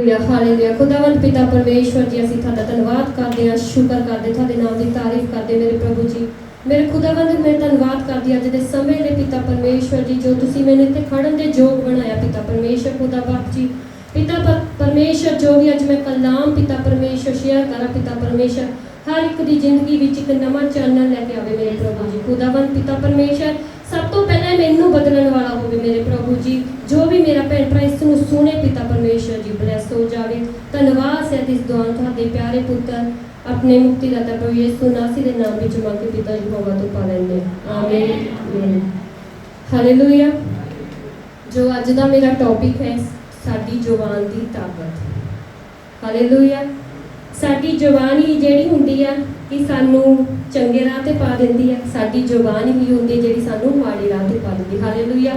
Hallelujah hallelujah ਖੁਦਾਵੰਦ ਪਿਤਾ ਪਰਮੇਸ਼ਵਰ ਜੀ, ਅਸੀਂ ਤੁਹਾਡਾ ਧੰਨਵਾਦ ਕਰਦੇ ਹਾਂ, ਸ਼ੁਕਰ ਕਰਦੇ ਤੁਹਾਡੇ ਨਾਮ ਦੀ ਤਾਰੀਫ ਕਰਦੇ ਮੇਰੇ ਪ੍ਰਭੂ ਜੀ। ਮੇਰੇ ਖੁਦਾਵੰਦ ਮੈਂ ਧੰਨਵਾਦ ਕਰਦੀ ਅੱਜ ਦੇ ਸਮੇਂ ਦੇ ਪਿਤਾ ਪਰਮੇਸ਼ਵਰ ਜੀ, ਜੋ ਤੁਸੀਂ ਮੈਨੂੰ ਇੱਥੇ ਖੜਨ ਦੇ ਯੋਗ ਬਣਾਇਆ, ਪਿਤਾ ਪਰਮੇਸ਼ਵਰ, ਖੁਦਾ ਬਾਪ ਜੀ। ਪਿਤਾ ਪਰ- ਜੋ ਵੀ ਅੱਜ ਮੈਂ ਕਲਾਮ ਪਿਤਾ ਪਰਮੇਸ਼ਵਰ ਸ਼ੇਅਰ ਕਰਾਂ, ਪਿਤਾ ਪਰਮੇਸ਼ਵਰ, ਹਰ ਇੱਕ ਦੀ ਜ਼ਿੰਦਗੀ ਵਿੱਚ ਇੱਕ ਨਵਾਂ ਚਾਨਣ ਲੈ ਕੇ ਆਵੇ ਮੇਰੇ ਪ੍ਰਭੂ ਜੀ। ਖੁਦਾਵੰਦ ਪਿਤਾ ਪਰਮੇਸ਼ਵਰ, ਸਭ ਤੋਂ ਪਹਿਲਾਂ ਮੈਨੂੰ ਬਦਲਣ ਵਾਲਾ ਹੋਵੇ ਮੇਰੇ ਪ੍ਰਭੂ ਜੀ ਜੋ ਵੀ ਮੇਰਾ ਭੈਣ ਭਰਾ ਇਸ ਨੂੰ ਸੁਣੇ ਪਿਤਾ ਪਰਮੇਸ਼ਵਰ ਜੀ ਬਲੈਸ ਹੋ ਜਾਵੇ ਧੰਨਵਾਦ ਹੈ ਇਸ ਦੁਆਨ ਤੁਹਾਡੇ ਪਿਆਰੇ ਪੁੱਤਰ ਆਪਣੇ ਮੁਕਤੀ ਦਾਤਾ ਪ੍ਰਭੂ ਯਿਸੂ ਨਾਸੀ ਦੇ ਨਾਮ ਵਿੱਚ ਮੰਗ ਕੇ ਪਿਤਾ ਜੀ ਹੋਵਾ ਤੋਂ ਪਾ ਲੈਂਦੇ ਆਮੀਨ ਆਮੀਨ। ਹਾਲੇਲੂਇਆ ਜੋ ਅੱਜ ਦਾ ਮੇਰਾ ਟੌਪਿਕ ਹੈ ਸਾਡੀ ਜ਼ੁਬਾਨ ਦੀ ਤਾਕਤ। ਹਾਲੇਲੂਇਆ ਸਾਡੀ ਜ਼ੁਬਾਨ ਹੀ ਜਿਹੜੀ ਹੁੰਦੀ ਆ ਕਿ ਸਾਨੂੰ ਚੰਗੇ ਰਾਹ ਤੇ ਪਾ ਦਿੰਦੀ ਹੈ ਸਾਡੀ ਜ਼ੁਬਾਨ ਹੀ ਹੁੰਦੀ ਜਿਹੜੀ ਸਾਨੂੰ ਮਾੜੇ ਰਾਹ ਤੇ ਪਾ ਦਿੰਦੀ ਹਾਲੇਲੂਇਆ।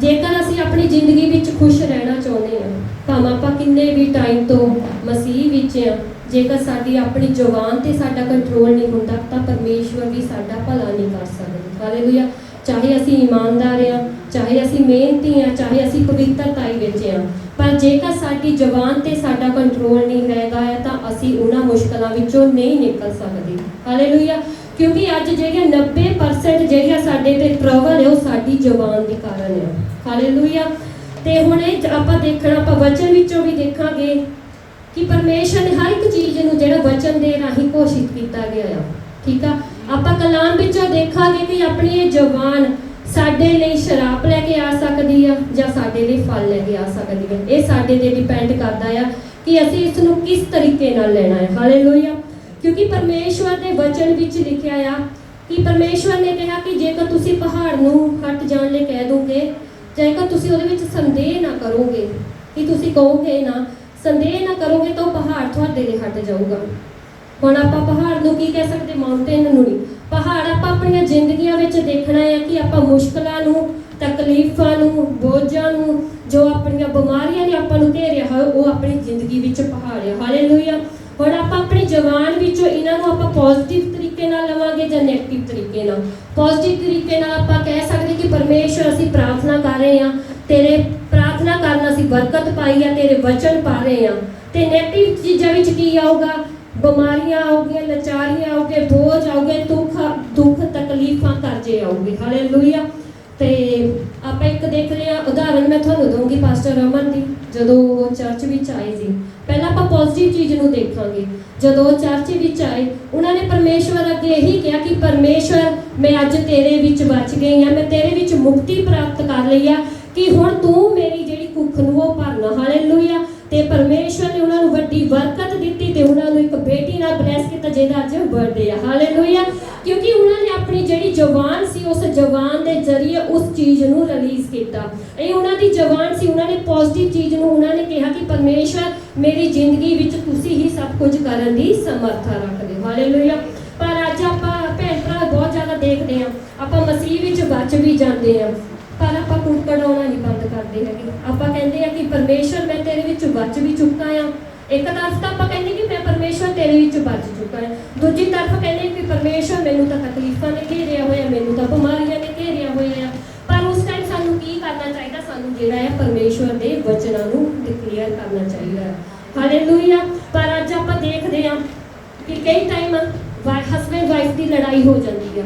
ਜੇਕਰ ਅਸੀਂ ਆਪਣੀ ਜ਼ਿੰਦਗੀ ਵਿੱਚ ਖੁਸ਼ ਰਹਿਣਾ ਚਾਹੁੰਦੇ ਹਾਂ ਭਾਵੇਂ ਆਪਾਂ ਕਿੰਨੇ ਵੀ ਟਾਈਮ ਤੋਂ ਮਸੀਹ ਵਿੱਚ ਆ, ਜੇਕਰ ਸਾਡੀ ਆਪਣੀ ਜ਼ੁਬਾਨ ਤੇ ਸਾਡਾ ਕੰਟਰੋਲ ਨਹੀਂ ਹੁੰਦਾ, ਤਾਂ ਪਰਮੇਸ਼ਵਰ ਵੀ ਸਾਡਾ ਭਲਾ ਨਹੀਂ ਕਰ ਸਕਦੇ। ਹਾਲੇਲੂਇਆ। ਚਾਹੇ ਅਸੀਂ ਇਮਾਨਦਾਰ ਆ, ਚਾਹੇ ਅਸੀਂ ਮਿਹਨਤੀ ਆ, ਚਾਹੇ ਅਸੀਂ ਪਵਿੱਤਰਤਾਈ ਵਿੱਚ ਆ ਪਰ ਜੇਕਰ ਸਾਡੀ ਜ਼ੁਬਾਨ ਤੇ ਸਾਡਾ ਕੰਟਰੋਲ ਨਹੀਂ ਹੈਗਾ ਹੈ, ਤਾਂ ਅਸੀਂ ਉਹਨਾਂ ਮੁਸ਼ਕਲਾਂ ਵਿੱਚੋਂ ਨਹੀਂ ਨਿਕਲ ਸਕਦੇ। ਹਾਲੇਲੂਇਆ ਕਿਉਂਕਿ ਅੱਜ ਜਿਹੜੀਆਂ 90% ਜਿਹੜੀਆਂ ਸਾਡੇ ਤੇ ਟਰਬਲ ਹੈ, ਉਹ ਸਾਡੀ ਜ਼ੁਬਾਨ ਦੇ ਕਾਰਨ ਹੈ। ਹਾਲੇਲੂਇਆ ਤੇ ਹੁਣ ਇਹ ਆਪਾਂ ਦੇਖਣਾ, ਆਪਾਂ ਵਚਨ ਵਿੱਚੋਂ ਵੀ ਦੇਖਾਂਗੇ ਕਿ ਪਰਮੇਸ਼ਰ ਨੇ ਹਰ ਇੱਕ ਚੀਜ਼ ਨੂੰ ਜਿਹੜਾ ਵਚਨ ਦੇ ਰਾਹੀਂ ਘੋਸ਼ਿਤ ਕੀਤਾ ਗਿਆ ਆ। ਠੀਕ ਆ? ਆਪਾਂ ਕਲਾਮ ਵਿੱਚੋਂ ਦੇਖਾਂਗੇ ਕਿ ਆਪਣੀ ਇਹ ਜ਼ੁਬਾਨ ਸਾਡੇ ਲਈ ਸ਼ਰਾਬ ਲੈ ਕੇ ਆ ਸਕਦੀ ਆ ਜਾਂ ਸਾਡੇ ਲਈ ਫਲ ਲੈ ਕੇ ਆ ਸਕਦੀ ਆ? ਇਹ ਸਾਡੇ ਤੇ ਡਿਪੈਂਡ ਕਰਦਾ ਆ ਕਿ ਅਸੀਂ ਇਸ ਨੂੰ ਕਿਸ ਤਰੀਕੇ ਨਾਲ ਲੈਣਾ ਹੈ ਹਾਲੇਲੂਇਆ ਕਿਉਂਕਿ ਪਰਮੇਸ਼ਵਰ ਦੇ ਵਚਨ ਵਿੱਚ ਲਿਖਿਆ ਆ ਕਿ ਪਰਮੇਸ਼ਵਰ ਨੇ ਕਿਹਾ ਕਿ ਜੇਕਰ ਤੁਸੀਂ ਪਹਾੜ ਨੂੰ ਹਟ ਜਾਣ ਲਈ ਕਹਿ ਦੋਗੇ, ਜੇਕਰ ਤੁਸੀਂ ਉਹਦੇ ਵਿੱਚ ਸੰਦੇਹ ਨਾ ਕਰੋਗੇ, ਕਿ ਤੁਸੀਂ ਕਹੋਗੇ ਨਾ, ਸੰਦੇਹ ਨਾ ਕਰੋਗੇ ਤਾਂ ਉਹ ਪਹਾੜ ਤੁਹਾਡੇ ਲਈ ਹਟ ਜਾਊਗਾ। ਹੁਣ ਆਪਾਂ ਪਹਾੜ ਨੂੰ ਕੀ ਕਹਿ ਸਕਦੇ? ਮਾਊਂਟੇਨ ਨੂੰ ਨਹੀਂ। ਪਹਾੜ ਆਪਾਂ ਆਪਣੀਆਂ ਜ਼ਿੰਦਗੀਆਂ ਵਿੱਚ ਦੇਖਣਾ ਹੈ ਕਿ ਆਪਾਂ ਮੁਸ਼ਕਲਾਂ ਨੂੰ, ਤਕਲੀਫਾਂ ਨੂੰ, ਬੋਝਾਂ ਨੂੰ, ਜੋ ਆਪਣੀਆਂ ਬਿਮਾਰੀਆਂ ਨੇ ਆਪਾਂ ਨੂੰ ਘੇਰਿਆ ਹੋਇਆ, ਉਹ ਆਪਣੀ ਜ਼ਿੰਦਗੀ ਵਿੱਚ ਪਹਾੜ ਹੈ। ਹਾਲੇਲੂਇਆ ਹੁਣ ਆਪਾਂ ਆਪਣੇ ਜਵਾਨ ਵਿੱਚੋਂ ਇਹਨਾਂ ਨੂੰ ਆਪਾਂ ਪੋਜ਼ਿਟਿਵ ਤਰੀਕੇ ਨਾਲ ਲਵਾਂਗੇ ਜਾਂ 네ਗੇਟਿਵ ਤਰੀਕੇ ਨਾਲ? ਪੋਜ਼ਿਟਿਵ ਤਰੀਕੇ ਨਾਲ ਆਪਾਂ ਕਹਿ ਸਕਦੇ ਕਿ ਪਰਮੇਸ਼ਰ ਅਸੀਂ ਪ੍ਰਾਰਥਨਾ ਕਰ ਰਹੇ ਹਾਂ, ਤੇਰੇ ਪ੍ਰਾਰਥਨਾ ਕਰਨ ਅਸੀਂ ਬਰਕਤ ਪਾਈ ਆ, ਤੇਰੇ ਵਚਨ ਪਾ ਰਹੇ ਹਾਂ। ਤੇ 네ਗੇਟਿਵ ਚੀਜ਼ਾਂ ਵਿੱਚ ਕੀ ਆਊਗਾ? ਬਿਮਾਰੀਆਂ ਆਉਗੀਆਂ ਲਾਚਾਰੀਆਂ ਆਉਗੇ ਬੋਝ ਆਉਗੇ ਦੁੱਖ ਦੁੱਖ ਤਕਲੀਫਾਂ ਕਰਜੇ ਆਉਗੇ ਹਾਲੇਲੂਇਆ ਤੇ ਆਪਾਂ ਇੱਕ ਦੇਖ ਰਹੇ ਆ ਉਦਾਹਰਨ ਮੈਂ ਤੁਹਾਨੂੰ ਦਊਂਗੀ ਪਾਸਟਰ ਰਮਨ ਦੀ, ਜਦੋਂ ਉਹ ਚਰਚ ਵਿੱਚ ਆਏ ਸੀ। ਪਹਿਲਾਂ ਆਪਾਂ ਪੋਜ਼ਿਟਿਵ ਚੀਜ਼ ਨੂੰ ਦੇਖਾਂਗੇ। ਜਦੋਂ ਉਹ ਚਰਚ ਵਿੱਚ ਆਏ, ਉਹਨਾਂ ਨੇ ਪਰਮੇਸ਼ਵਰ ਅੱਗੇ ਇਹੀ ਕਿਹਾ ਕਿ ਪਰਮੇਸ਼ਵਰ, ਮੈਂ ਅੱਜ ਤੇਰੇ ਵਿੱਚ ਬਚ ਗਈ ਆ ਮੈਂ ਤੇਰੇ ਵਿੱਚ ਮੁਕਤੀ ਪ੍ਰਾਪਤ ਕਰ ਲਈ ਆ ਕਿ ਹੁਣ ਤੂੰ ਮੇਰੀ ਜਿਹੜੀ ਕੁੱਖ ਨੂੰ ਉਹ ਭਰਨਾ। ਹਾਲੇ ਤੇ ਪਰਮੇਸ਼ਵਰ ਨੇ ਉਹਨਾਂ ਨੂੰ ਵੱਡੀ ਬਰਕਤ ਦਿੱਤੀ ਤੇ ਉਹਨਾਂ ਨੂੰ ਇੱਕ ਬੇਟੀ ਨਾਲ ਬਲੈਸ ਕੀਤਾ ਜਿਹਦਾ ਅੱਜ ਬਰਥਡੇ ਆ। ਹਾਲੇਲੂਇਆ ਕਿਉਂਕਿ ਉਹਨਾਂ ਨੇ ਆਪਣੀ ਜਿਹੜੀ ਜ਼ੁਬਾਨ ਸੀ, ਉਸ ਜ਼ੁਬਾਨ ਦੇ ਜ਼ਰੀਏ ਉਸ ਚੀਜ਼ ਨੂੰ ਰਿਲੀਜ਼ ਕੀਤਾ। ਇਹ ਉਹਨਾਂ ਦੀ ਜ਼ੁਬਾਨ ਸੀ, ਉਹਨਾਂ ਨੇ ਪੋਜ਼ਿਟਿਵ ਚੀਜ਼ ਨੂੰ ਉਹਨਾਂ ਨੇ ਕਿਹਾ ਕਿ ਪਰਮੇਸ਼ਵਰ, ਮੇਰੀ ਜ਼ਿੰਦਗੀ ਵਿੱਚ ਤੁਸੀਂ ਹੀ ਸਭ ਕੁਝ ਕਰਨ ਦੀ ਸਮਰੱਥਾ ਰੱਖਦੇ ਹੋ ਹਾਲੇਲੂਇਆ ਪਰ ਅੱਜ ਆਪਾਂ ਭੈਣ ਭਰਾ ਬਹੁਤ ਜ਼ਿਆਦਾ ਦੇਖਦੇ ਆ ਆਪਾਂ ਮਸੀਹ ਵਿੱਚ ਬਚ ਵੀ ਜਾਂਦੇ ਆ ਪਰ ਆਪਾਂ ਕੁੱਕੜ ਆਉਣਾ ਨਹੀਂ ਬੰਦ ਕਰਦੇ ਹੈਗੇ। ਆਪਾਂ ਕਹਿੰਦੇ ਆ ਕਿ ਪਰਮੇਸ਼ਰ ਮੈਂ ਤੇਰੇ ਵਿੱਚ ਬਚ ਵੀ ਚੁੱਕਾ ਆ। ਇੱਕ ਤਰਫ ਤਾਂ ਆਪਾਂ ਕਹਿੰਦੇ ਕਿ ਮੈਂ ਪਰਮੇਸ਼ਰ ਤੇਰੇ ਵਿੱਚ ਬਚ ਚੁੱਕਾ ਹਾਂ ਦੂਜੀ ਤਰਫ ਕਹਿੰਦੇ ਕਿ ਪਰਮੇਸ਼ਰ ਮੈਨੂੰ ਤਾਂ ਤਕਲੀਫਾਂ ਨੇ ਘੇਰਿਆ ਹੋਇਆ, ਮੈਨੂੰ ਤਾਂ ਬਿਮਾਰੀਆਂ ਨੇ ਘੇਰਿਆ ਹੋਇਆ ਪਰ ਉਸ ਟਾਈਮ ਸਾਨੂੰ ਕੀ ਕਰਨਾ ਚਾਹੀਦਾ? ਸਾਨੂੰ ਜਿਹੜਾ ਹੈ ਪਰਮੇਸ਼ਰ ਦੇ ਵਚਨਾਂ ਨੂੰ ਡਿਕਲੇਅਰ ਕਰਨਾ ਚਾਹੀਦਾ ਹੈ ਹਾਲੇਲੂਇਆ ਪਰ ਅੱਜ ਆਪਾਂ ਦੇਖਦੇ ਹਾਂ ਕਿ ਕਈ ਟਾਈਮ ਹਸਬੈਂਡ ਵਾਈਫ ਦੀ ਲੜਾਈ ਹੋ ਜਾਂਦੀ ਹੈ